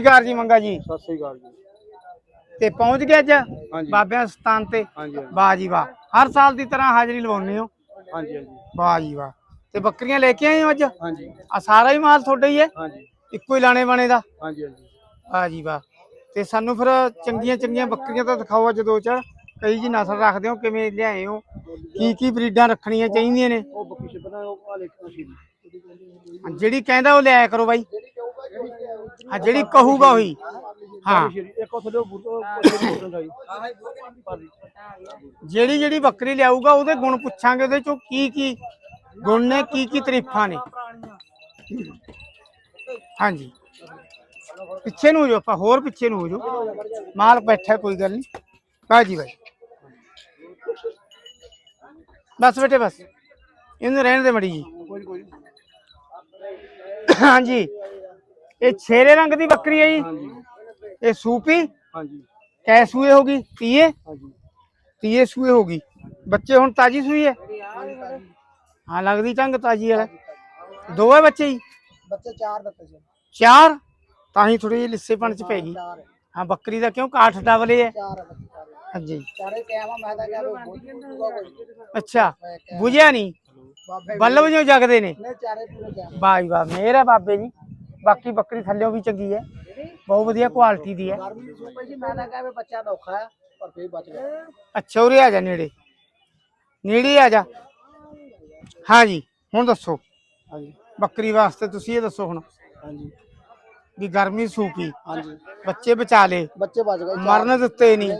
ਸਤਿਕਾਰ ਜੀ ਮੰਗਾ ਜੀ। ਸਤਿ ਸ੍ਰੀ ਅਕਾਲ ਜੀ। ਤੇ ਪਹੁੰਚ ਗਏ ਅੱਜ ਹਾਂਜੀ। ਬਾਬਿਆਂ ਸਥਾਨ ਤੇ? ਹਾਂਜੀ ਹਾਂਜੀ। ਵਾਹ ਜੀ ਵਾਹ। ਹਰ ਸਾਲ ਦੀ ਤਰ੍ਹਾਂ ਹਾਜ਼ਰੀ ਲਵਾਉਂਦੇ ਹੋ? ਹਾਂਜੀ ਹਾਂਜੀ। ਵਾਹ ਜੀ ਵਾਹ। ਤੇ ਬੱਕਰੀਆਂ ਲੈ ਕੇ ਆਏ ਹੋ ਅੱਜ? ਹਾਂਜੀ। ਆ ਸਾਰਾ ਹੀ ਮਾਲ ਤੁਹਾਡਾ ਹੀ ਹੈ? ਹਾਂਜੀ। ਇੱਕੋ ਹੀ ਲਾਣੇ ਬਾਣੇ ਦਾ? ਹਾਂਜੀ ਹਾਂਜੀ। ਵਾਹ ਜੀ ਵਾਹ। ਤੇ ਸਾਨੂੰ ਫਿਰ ਚੰਗੀਆਂ ਚੰਗੀਆਂ ਬੱਕਰੀਆਂ ਤਾਂ ਦਿਖਾਓ ਅੱਜ ਦੋ ਚਾਰ। ਕਈ ਜੀ ਨਸਲ ਰੱਖਦੇ ਹੋ ਕਿਵੇਂ ਲਿਆਏ ਹੋ? ਕੀ ਕੀ ਬਰੀਡਾਂ ਰੱਖਣੀਆਂ ਚਾਹੀਦੀਆਂ ਨੇ? ਉਹ ਬੱਕੀ ਛਪਦਾ ਉਹ ਆ ਲਿਖਣਾ ਸੀ ਜਿਹੜੀ ਕਹਿੰਦਾ ਉਹ ਲਿਆਇਆ ਕਰੋ ਬਾਈ। ਹਾਂ, ਜਿਹੜੀ ਕਹੂਗਾ ਉਹੀ। ਹਾਂ। ਇੱਕ ਉਹ ਥੱਲੇ ਜਿਹੜੀ ਜਿਹੜੀ ਬੱਕਰੀ ਲਿਆਊਗਾ, ਉਹਦੇ ਗੁਣ ਪੁੱਛਾਂਗੇ ਉਹਦੇ ਚੋਂ ਕੀ ਕੀ ਗੁਣ ਨੇ, ਕੀ ਕੀ ਤਾਰੀਫਾਂ ਨੇ। ਹਾਂਜੀ। ਪਿੱਛੇ ਨੂੰ ਹੋ ਜਾਓ ਆਪਾਂ, ਹੋਰ ਪਿੱਛੇ ਨੂੰ ਹੋ ਜਾਓ। ਮਾਲਕ ਬੈਠਾ, ਕੋਈ ਗੱਲ ਨਹੀਂ। ਬਾਜੀ ਬਾਈ ਬਸ ਬੇਟੇ, ਬਸ। ਇਹਨੂੰ ਰਹਿਣ ਦੇ ਮੜੀ ਜੀ। ਹਾਂਜੀ। ਇਹ ਛੇਰੇ ਰੰਗ ਦੀ ਬੱਕਰੀ ਹੈ ਜੀ। ਇਹ ਸੂਪੀ? ਹਾਂਜੀ। ਕੈ ਸੂਏ ਹੋਗੀ? ਤੀਏ? ਹਾਂਜੀ। ਤੀਏ ਸੂਏ ਹੋਗੀ। ਬੱਚੇ ਹੁਣ ਤਾਜੀ ਸੂਈ ਹੈ? ਹਾਂ ਲੱਗਦੀ ਚੰਗ ਤਾਜੀ ਵਾਲਾ। ਦੋ ਹੈ ਬੱਚੇ ਜੀ? ਬੱਚੇ ਚਾਰ ਦਿੱਤੇ ਸੀ। ਚਾਰ? ਤਾਂ ਹੀ ਥੋੜੀ ਜਿਹੀ ਲਿੱਸੇਪਣ ਚ ਪੈ ਗਈ। ਹਾਂ ਬੱਕਰੀ ਦਾ ਕਿਉਂ ਕਾਠ ਡਬਲੇ ਹੈ? ਚਾਰ ਬੱਚੇ ਚਾਰੇ। ਹਾਂਜੀ। ਚਾਰੇ ਕਿਹਾ ਮੈਂ ਤਾਂ ਕਿਹਾ ਕੋਈ। ਅੱਛਾ ਬੁਝਿਆ ਨਹੀਂ? ਬੱਲਬ ਜਿਉਂ ਜਗਦੇ ਨੇ। ਨੇ ਚਾਰੇ ਪੂਰੇ ਕਿਹਾ ਵਾਹ ਜੀ ਵਾਹ ਮੇਰ ਹੈ ਬਾਬੇ ਜੀ। ਬਾਕੀ ਬੱਕਰੀ ਥੱਲਿਓਂ ਵੀ ਚੰਗੀ ਹੈ। ਬਹੁਤ ਵਧੀਆ ਕੁਆਲਿਟੀ ਦੀ ਹੈ। ਗਰਮੀ ਦੀ ਸੂਪੇ ਜੀ ਮੈਂ ਤਾਂ ਕਿਹਾ ਵੀ ਬੱਚਾ ਤਾਂ ਔਖਾ ਹੈ ਪਰ ਫੇਰ ਬਚ ਗਿਆ ਅੱਛਾ ਉਰੇ ਆ ਜਾ ਨੇੜੇ। ਨੇੜੇ ਆ ਜਾ। ਹਾਂਜੀ ਹੁਣ ਦੱਸੋ। ਹਾਂਜੀ। ਬੱਕਰੀ ਵਾਸਤੇ ਤੁਸੀਂ ਇਹ ਦੱਸੋ ਹੁਣ। ਹਾਂਜੀ। ਵੀ ਗਰਮੀ ਸੂਪੀ ਹਾਂਜੀ। ਬੱਚੇ ਬਚਾ ਲੇ ਬੱਚੇ ਬਚ ਗਏ। ਮਰਨ ਦਿੱਤੇ ਨਹੀਂ।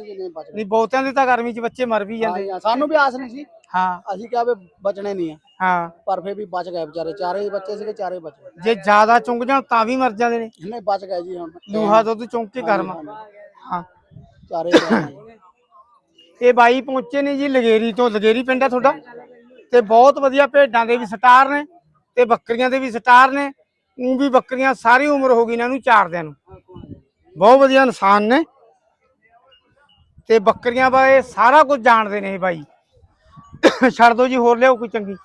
ਨਹੀਂ ਬਹੁਤਿਆਂ ਦੇ ਤਾਂ ਗਰਮੀ 'ਚ ਬੱਚੇ ਮਰ ਵੀ ਜਾਂਦੇ। ਸਾਨੂੰ ਵੀ ਆਸ ਨਹੀਂ ਸੀ। ਹਾਂ। ਅਸੀਂ ਕਿਹਾ ਵੀ ਬਚਣੇ ਨਹੀਂ ਆ। ਹਾਂ। ਪਰ ਫੇਰ ਵੀ ਬਚ ਗਏ ਵਿਚਾਰੇ। ਚਾਰੇ ਹੀ ਬੱਚੇ ਸੀਗੇ ਚਾਰੇ ਬਚ ਗਏ। ਜੇ ਜ਼ਿਆਦਾ ਚੁੰਗ ਜਾਣ ਤਾਂ ਵੀ ਮਰ ਜਾਂਦੇ ਨੇ। ਨਹੀਂ ਬਚ ਗਏ ਜੀ ਹੁਣ। ਲੂਹਾ ਦੁੱਧ ਚੁੰਗ ਕੇ ਗਰਮ ਹਾਂ। ਚਾਰੇ ਬਚ ਗਏ। ਇਹ ਬਾਈ ਪਹੁੰਚੇ ਨੇ ਜੀ ਲਗੇਰੀ ਤੋਂ। ਲਗੇਰੀ ਪਿੰਡ ਹੈ ਤੁਹਾਡਾ। ਤੇ ਬਹੁਤ ਵਧੀਆ ਭੇਡਾਂ ਦੇ ਵੀ ਸਟਾਰ ਨੇ ਤੇ ਬੱਕਰੀਆਂ ਦੇ ਵੀ ਸਟਾਰ ਨੇ। ਉਹ ਵੀ ਬੱਕਰੀਆਂ ਸਾਰੀ ਉਮਰ ਹੋ ਗਈ ਇਹਨਾਂ ਨੂੰ ਚਾਰਦਿਆਂ ਨੂੰ। ਬਹੁਤ ਵਧੀਆ ਇਨਸਾਨ ਨੇ। ਤੇ ਬੱਕਰੀਆਂ ਬਾਰੇ ਸਾਰਾ ਕੁਝ ਜਾਣਦੇ ਨੇ ਇਹ ਬਾਈ। ਛੱਡ ਦੋ ਜੀ ਹੋਰ ਲਿਆਓ ਕੋਈ ਚੰਗੀ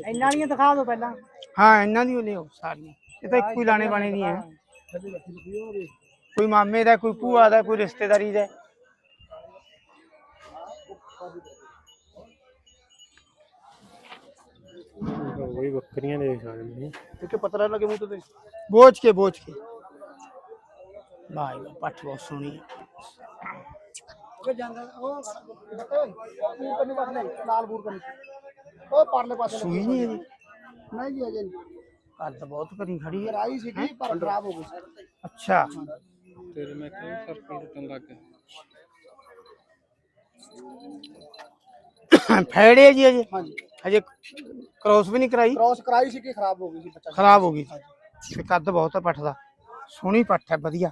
ਇਹਨਾਂ ਵਾਲੀਆਂ ਦਿਖਾ ਦਿਓ ਪਹਿਲਾਂ ਹਾਂ ਇਹਨਾਂ ਦੀ ਓ ਲਿਆਓ ਸਾਰੀਆਂ ਇਹ ਤਾਂ ਇੱਕੋ ਹੀ ਲਾਣੇ ਬਾਣੇ ਦੀਆਂ ਹੈ ਕੋਈ ਮਾਮੇ ਦਾ ਕੋਈ ਭੂਆ ਦਾ ਕੋਈ ਰਿਸ਼ਤੇਦਾਰੀ ਦਾ वही बकरियां देख सकते हैं ਇੱਕ ਪਤਰਾ ਲੱਗੇ ਮੂੰਹ ਤੇ ਬੋਝ ਕੇ ਬੋਝ ਕੇ ਭਾਈ ਵਾਹ, ਪੱਠ ਬਹੁਤ ਸੋਹਣੀ ਹੈ ਫਿਰ ਜਾਂਦਾ ਉਹ ਤੂੰ ਕੰਨੀ ਪਾਸ ਨਹੀਂ ਲਾਲ ਬੂਰ ਕੰਨੀ ਉਹ ਪਰਲੇ ਪਾਸੇ ਸੂਈ ਨਹੀਂ ਇਹਦੀ ਨਹੀਂ ਜੀ ਅਜੇ ਕੱਲ ਤਾਂ ਬਹੁਤ ਕਰੀ ਖੜੀ ਹੈ ਰਾਈ ਸੀਗੀ ਪਰ ਖਰਾਬ ਹੋ ਗਈ ਅੱਛਾ ਤੇਰੇ ਮੈਂ ਕਿਉਂ ਸਰਕਲ ਟੁੱਟਣ ਲੱਗ ਗਿਆ ਫੈੜੇ ਜੀ ਅਜੇ ਹਾਂਜੀ ਅਜੇ ਕ੍ਰੋਸ ਵੀ ਨਹੀਂ ਕਰਾਈ ਕ੍ਰੋਸ ਕਰਾਈ ਸੀ ਕਿ ਖਰਾਬ ਹੋ ਗਈ ਸੀ ਬੱਚਾ ਖਰਾਬ ਹੋ ਗਈ ਸੀ ਕੱਦ ਬਹੁਤ ਹੈ ਪੱਠ ਦਾ ਸੋਹਣੀ ਪੱਠ ਹੈ ਵਧੀਆ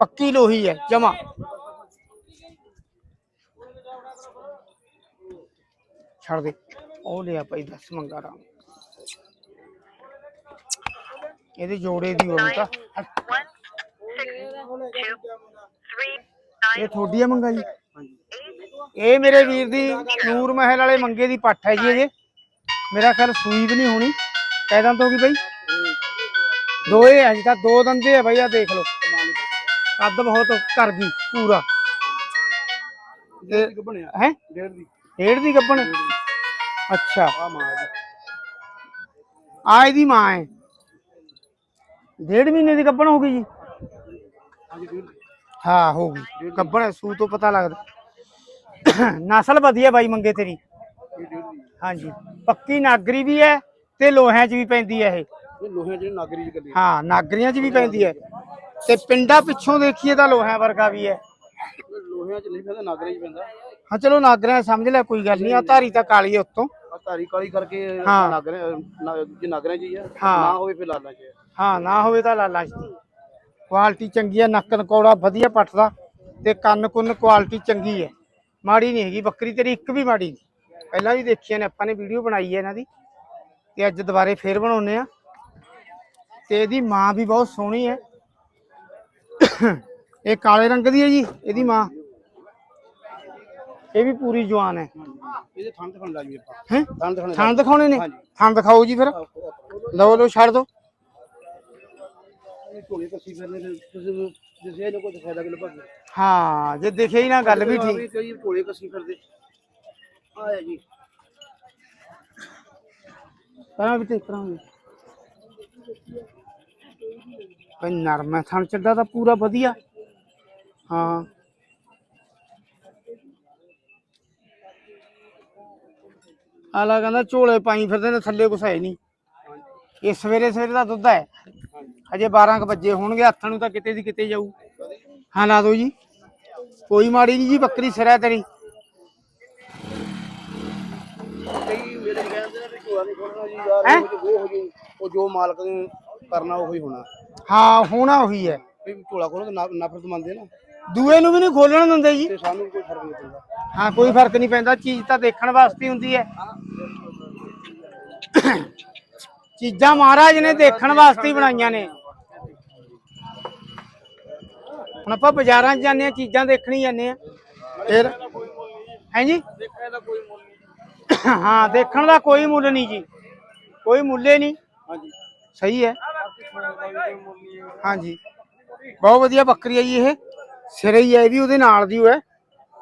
ਪੱਕੀ ਲੋਹੀ ਹੈ ਜਮਾ ਛੱਡ ਦੇ। ਉਹ ਲਿਆ ਭਾਈ 10 ਮੰਗਾ ਰਾਮ। ਇਹਦੇ ਜੋੜੇ ਦੀ ਹੋਣੀ ਤਾਂ। ਇਹ ਥੋੜੀ ਆ ਮੰਗਾ ਜੀ? ਇਹ ਮੇਰੇ ਵੀਰ ਦੀ ਨੂਰ ਮਹਿਲ ਵਾਲੇ ਮੰਗੇ ਦੀ ਪੱਠ ਹੈ ਜੀ ਇਹ। ਮੇਰਾ ਖਿਆਲ ਸੂਈ ਵੀ ਨਹੀਂ ਹੋਣੀ। ਕਹਿ ਦੰਦ ਹੋ ਗਈ ਬਈ। ਦੋਏ ਹੈ ਜੀ ਤਾਂ ਦੋ ਦੰਦੇ ਆ ਬਈ ਆ ਦੇਖ ਲਓ। ਕੱਦ ਬਹੁਤ ਕਰ ਗਈ ਪੂਰਾ। ਹੈ? ਡੇਢ ਦੀ। ਡੇਢ ਦੀ ਗੱਬਣ। ਅੱਛਾ। ਆ ਮਾਂ ਜੀ ਆ ਇਹਦੀ ਮਾਂ ਹੈ। ਡੇਢ ਮਹੀਨੇ ਦੀ ਗੱਬਣ ਹੋ ਗਈ ਜੀ। ਹਾਂਜੀ ਡੇਢ ਦੀ ਹਾਂ ਹੋ ਗਈ। ਗੱਬਣ ਸੂ ਤੋਂ ਪਤਾ ਲੱਗਦਾ। ਨਸਲ ਵਧੀਆ ਬਾਈ ਮੰਗੇ ਤੇਰੀ। ਹਾਂਜੀ। ਪੱਕੀ ਨਾਗਰੀ ਵੀ ਹੈ ਤੇ ਲੋਹਿਆਂ 'ਚ ਵੀ ਪੈਂਦੀ ਹੈ ਇਹ। ਇਹ ਲੋਹੇ ਜਿਹੜੇ ਨਾਗਰੀ ਜੀ ਕਰਦੇ ਹਾਂ ਨਾਗਰੀਆਂ 'ਚ ਵੀ ਪੈਂਦੀ ਹੈ। ਤੇ ਪਿੰਡਾਂ ਪਿੱਛੋਂ ਦੇਖੀਏ ਤਾਂ ਲੋਹਿਆਂ ਵਰਗਾ ਵੀ ਹੈ। ਲੋਹਿਆਂ ਚ ਨਹੀਂ ਪੈਂਦਾ ਨਾਗਰੀ ਚ ਪੈਂਦਾ। ਹਾਂ ਚਲੋ ਨਾਗਰਿਆਂ ਸਮਝ ਲੈ ਕੋਈ ਗੱਲ ਨਹੀਂ ਆ ਧਾਰੀ ਤਾਂ ਕਾਲੀ ਹੈ ਉੱਤੋਂ। ਆ ਧਾਰੀ ਕਾਲੀ ਕਰਕੇ ਹਾਂ। ਨਾਗਰੇ ਜੇ ਨਾਗਰੇ ਜੀ ਆ ਹਾਂ। ਨਾ ਹੋਵੇ ਫਿਰ ਲਾਲਾ ਚ ਹਾਂ ਨਾ ਹੋਵੇ ਤਾਂ ਲਾਲਾ ਜੀ ਕੁਆਲਿਟੀ ਚੰਗੀ ਹੈ ਨੱਕ ਨਕੌੜਾ ਵਧੀਆ ਪੱਟਦਾ ਤੇ ਕੰਨ ਕੁੰਨ ਕੁਆਲਿਟੀ ਚੰਗੀ ਹੈ। ਮਾੜੀ ਨਹੀਂ ਹੈਗੀ ਬੱਕਰੀ ਤੇਰੀ ਇੱਕ ਵੀ ਮਾੜੀ ਨਹੀਂ। ਪਹਿਲਾਂ ਵੀ ਦੇਖੀਆਂ ਨੇ ਆਪਾਂ ਨੇ ਵੀਡੀਓ ਬਣਾਈ ਹੈ ਇਹਨਾਂ ਦੀ। ਤੇ ਅੱਜ ਦੁਬਾਰੇ ਫੇਰ ਬਣਾਉਨੇ ਆ ਤੇ ਇਹਦੀ ਮਾਂ ਵੀ ਬਹੁਤ ਸੋਹਣੀ ਹੈ। ਇਹ ਕਾਲੇ ਰੰਗ ਦੀ ਹੈ ਜੀ ਇਹਦੀ ਮਾਂ। ਇਹ ਵੀ ਪੂਰੀ ਜਵਾਨ ਹੈ। ਇਹਦੇ ਥਣ ਤੇ ਫਣ ਲਾਈਏ ਆਪਾਂ। ਹੈ? ਥਣ ਤੇ ਫਣ ਥਣ ਦਿਖਾਉਣੇ ਨੇ? ਹਾਂਜੀ। ਥਣ ਦਿਖਾਓ ਜੀ ਫਿਰ। ਲਓ ਲਓ ਛੱਡ ਦਿਓ ਇਹ ਝੋਲੇ ਕੱਸੀ ਫਿਰਨੇ ਤੇ ਤੁਸੀਂ ਜਿਸੇ ਇਹਨੂੰ ਕੋਈ ਫਾਇਦਾ ਕਿ ਲੱਭਾ ਹਾਂ ਜੇ ਦਿਖੇ ਹੀ ਨਾ ਗੱਲ ਵੀ ਠੀਕ। ਕਈ ਝੋਲੇ ਕੱਸੀ ਫਿਰਦੇ। ਆਇਆ ਜੀ। ਪਰਾਂ ਵੀ ਤੇ ਪਰਾਂ ਵੀ। ਭਾਈ ਨਰਮ ਹੈ ਥਣ ਚੱਡਾ ਤਾਂ ਪੂਰਾ ਵਧੀਆ। ਹਾਂ। ਆਲਾ ਕਹਿੰਦਾ ਝੋਲੇ ਪਾਈ ਫਿਰਦੇ ਨੇ ਥੱਲੇ ਕੁਛ ਹੈ ਨਹੀਂ ਇਹ ਸਵੇਰੇ ਸਵੇਰੇ ਦਾ ਦੁੱਧ ਹੈ। ਅਜੇ 12 ਕੁ ਵਜੇ ਹੋਣਗੇ ਹੱਥ ਨੂੰ ਤਾਂ ਕਿਤੇ ਦੀ ਕਿਤੇ ਜਾਊ। ਹਾਂ ਲਾ ਦਿਓ ਜੀ। ਕੋਈ ਮਾੜੀ ਨਹੀਂ ਜੀ ਬੱਕਰੀ ਸਿਰ ਹੈ ਤੇਰੀ। ਕਈ ਮੇਰੇ ਕਹਿੰਦੇ ਨੇ ਵੀ ਝੋਲਾ ਨਹੀਂ ਖੋਲਣਾ ਜੀ ਯਾਰ ਹੈਂ? ਉਹ ਜੋ ਹੋ ਮਾਲਕ ਨੇ ਕਰਨਾ ਉਹੀ ਹੋਣਾ। ਹਾਂ ਹੋਣਾ ਉਹੀ ਹੈ। ਵੀ ਝੋਲਾ ਖੋਲੋ ਤਾਂ ਨਫ਼ਰਤ ਮੰਨਦੇ ਨਾ। ਦੂਏ ਨੂੰ ਵੀ ਨਹੀਂ ਖੋਲਣ ਦਿੰਦੇ ਜੀ। ਤੇ ਸਾਨੂੰ ਕੋਈ ਫ਼ਰਕ ਨਹੀਂ ਪੈਂਦਾ। ਹਾਂ ਕੋਈ ਫ਼ਰਕ ਨਹੀਂ ਪੈਂਦਾ ਚੀਜ਼ ਤਾਂ ਦੇਖਣ ਵਾਸਤੇ ਹੁੰਦੀ ਹੈ। ਚੀਜ਼ਾਂ ਮਹਾਰਾਜ ਨੇ ਦੇਖਣ ਵਾਸਤੇ ਹੀ ਬਣਾਈਆਂ ਨੇ। ਹੁਣ ਆਪਾਂ ਬਾਜ਼ਾਰਾਂ 'ਚ ਜਾਂਦੇ ਆ ਚੀਜ਼ਾਂ ਦੇਖਣੀ ਜਾਂਦੇ ਆ ਫਿਰ ਹੈ ਜੀ? ਹਾਂ ਦੇਖਣ ਦਾ ਕੋਈ ਮੁੱਲ ਨਹੀਂ ਜੀ। ਕੋਈ ਮੁੱਲੇ ਨਹੀਂ। ਹਾਂਜੀ ਸਹੀ ਹੈ। ਹਾਂਜੀ ਬਹੁਤ ਵਧੀਆ ਬੱਕਰੀ ਹੈ ਜੀ ਇਹ। ਸਿਰੇ ਹੀ ਹੈ ਇਹ ਵੀ ਉਹਦੇ ਨਾਲ ਦੀ ਉਹ ਹੈ।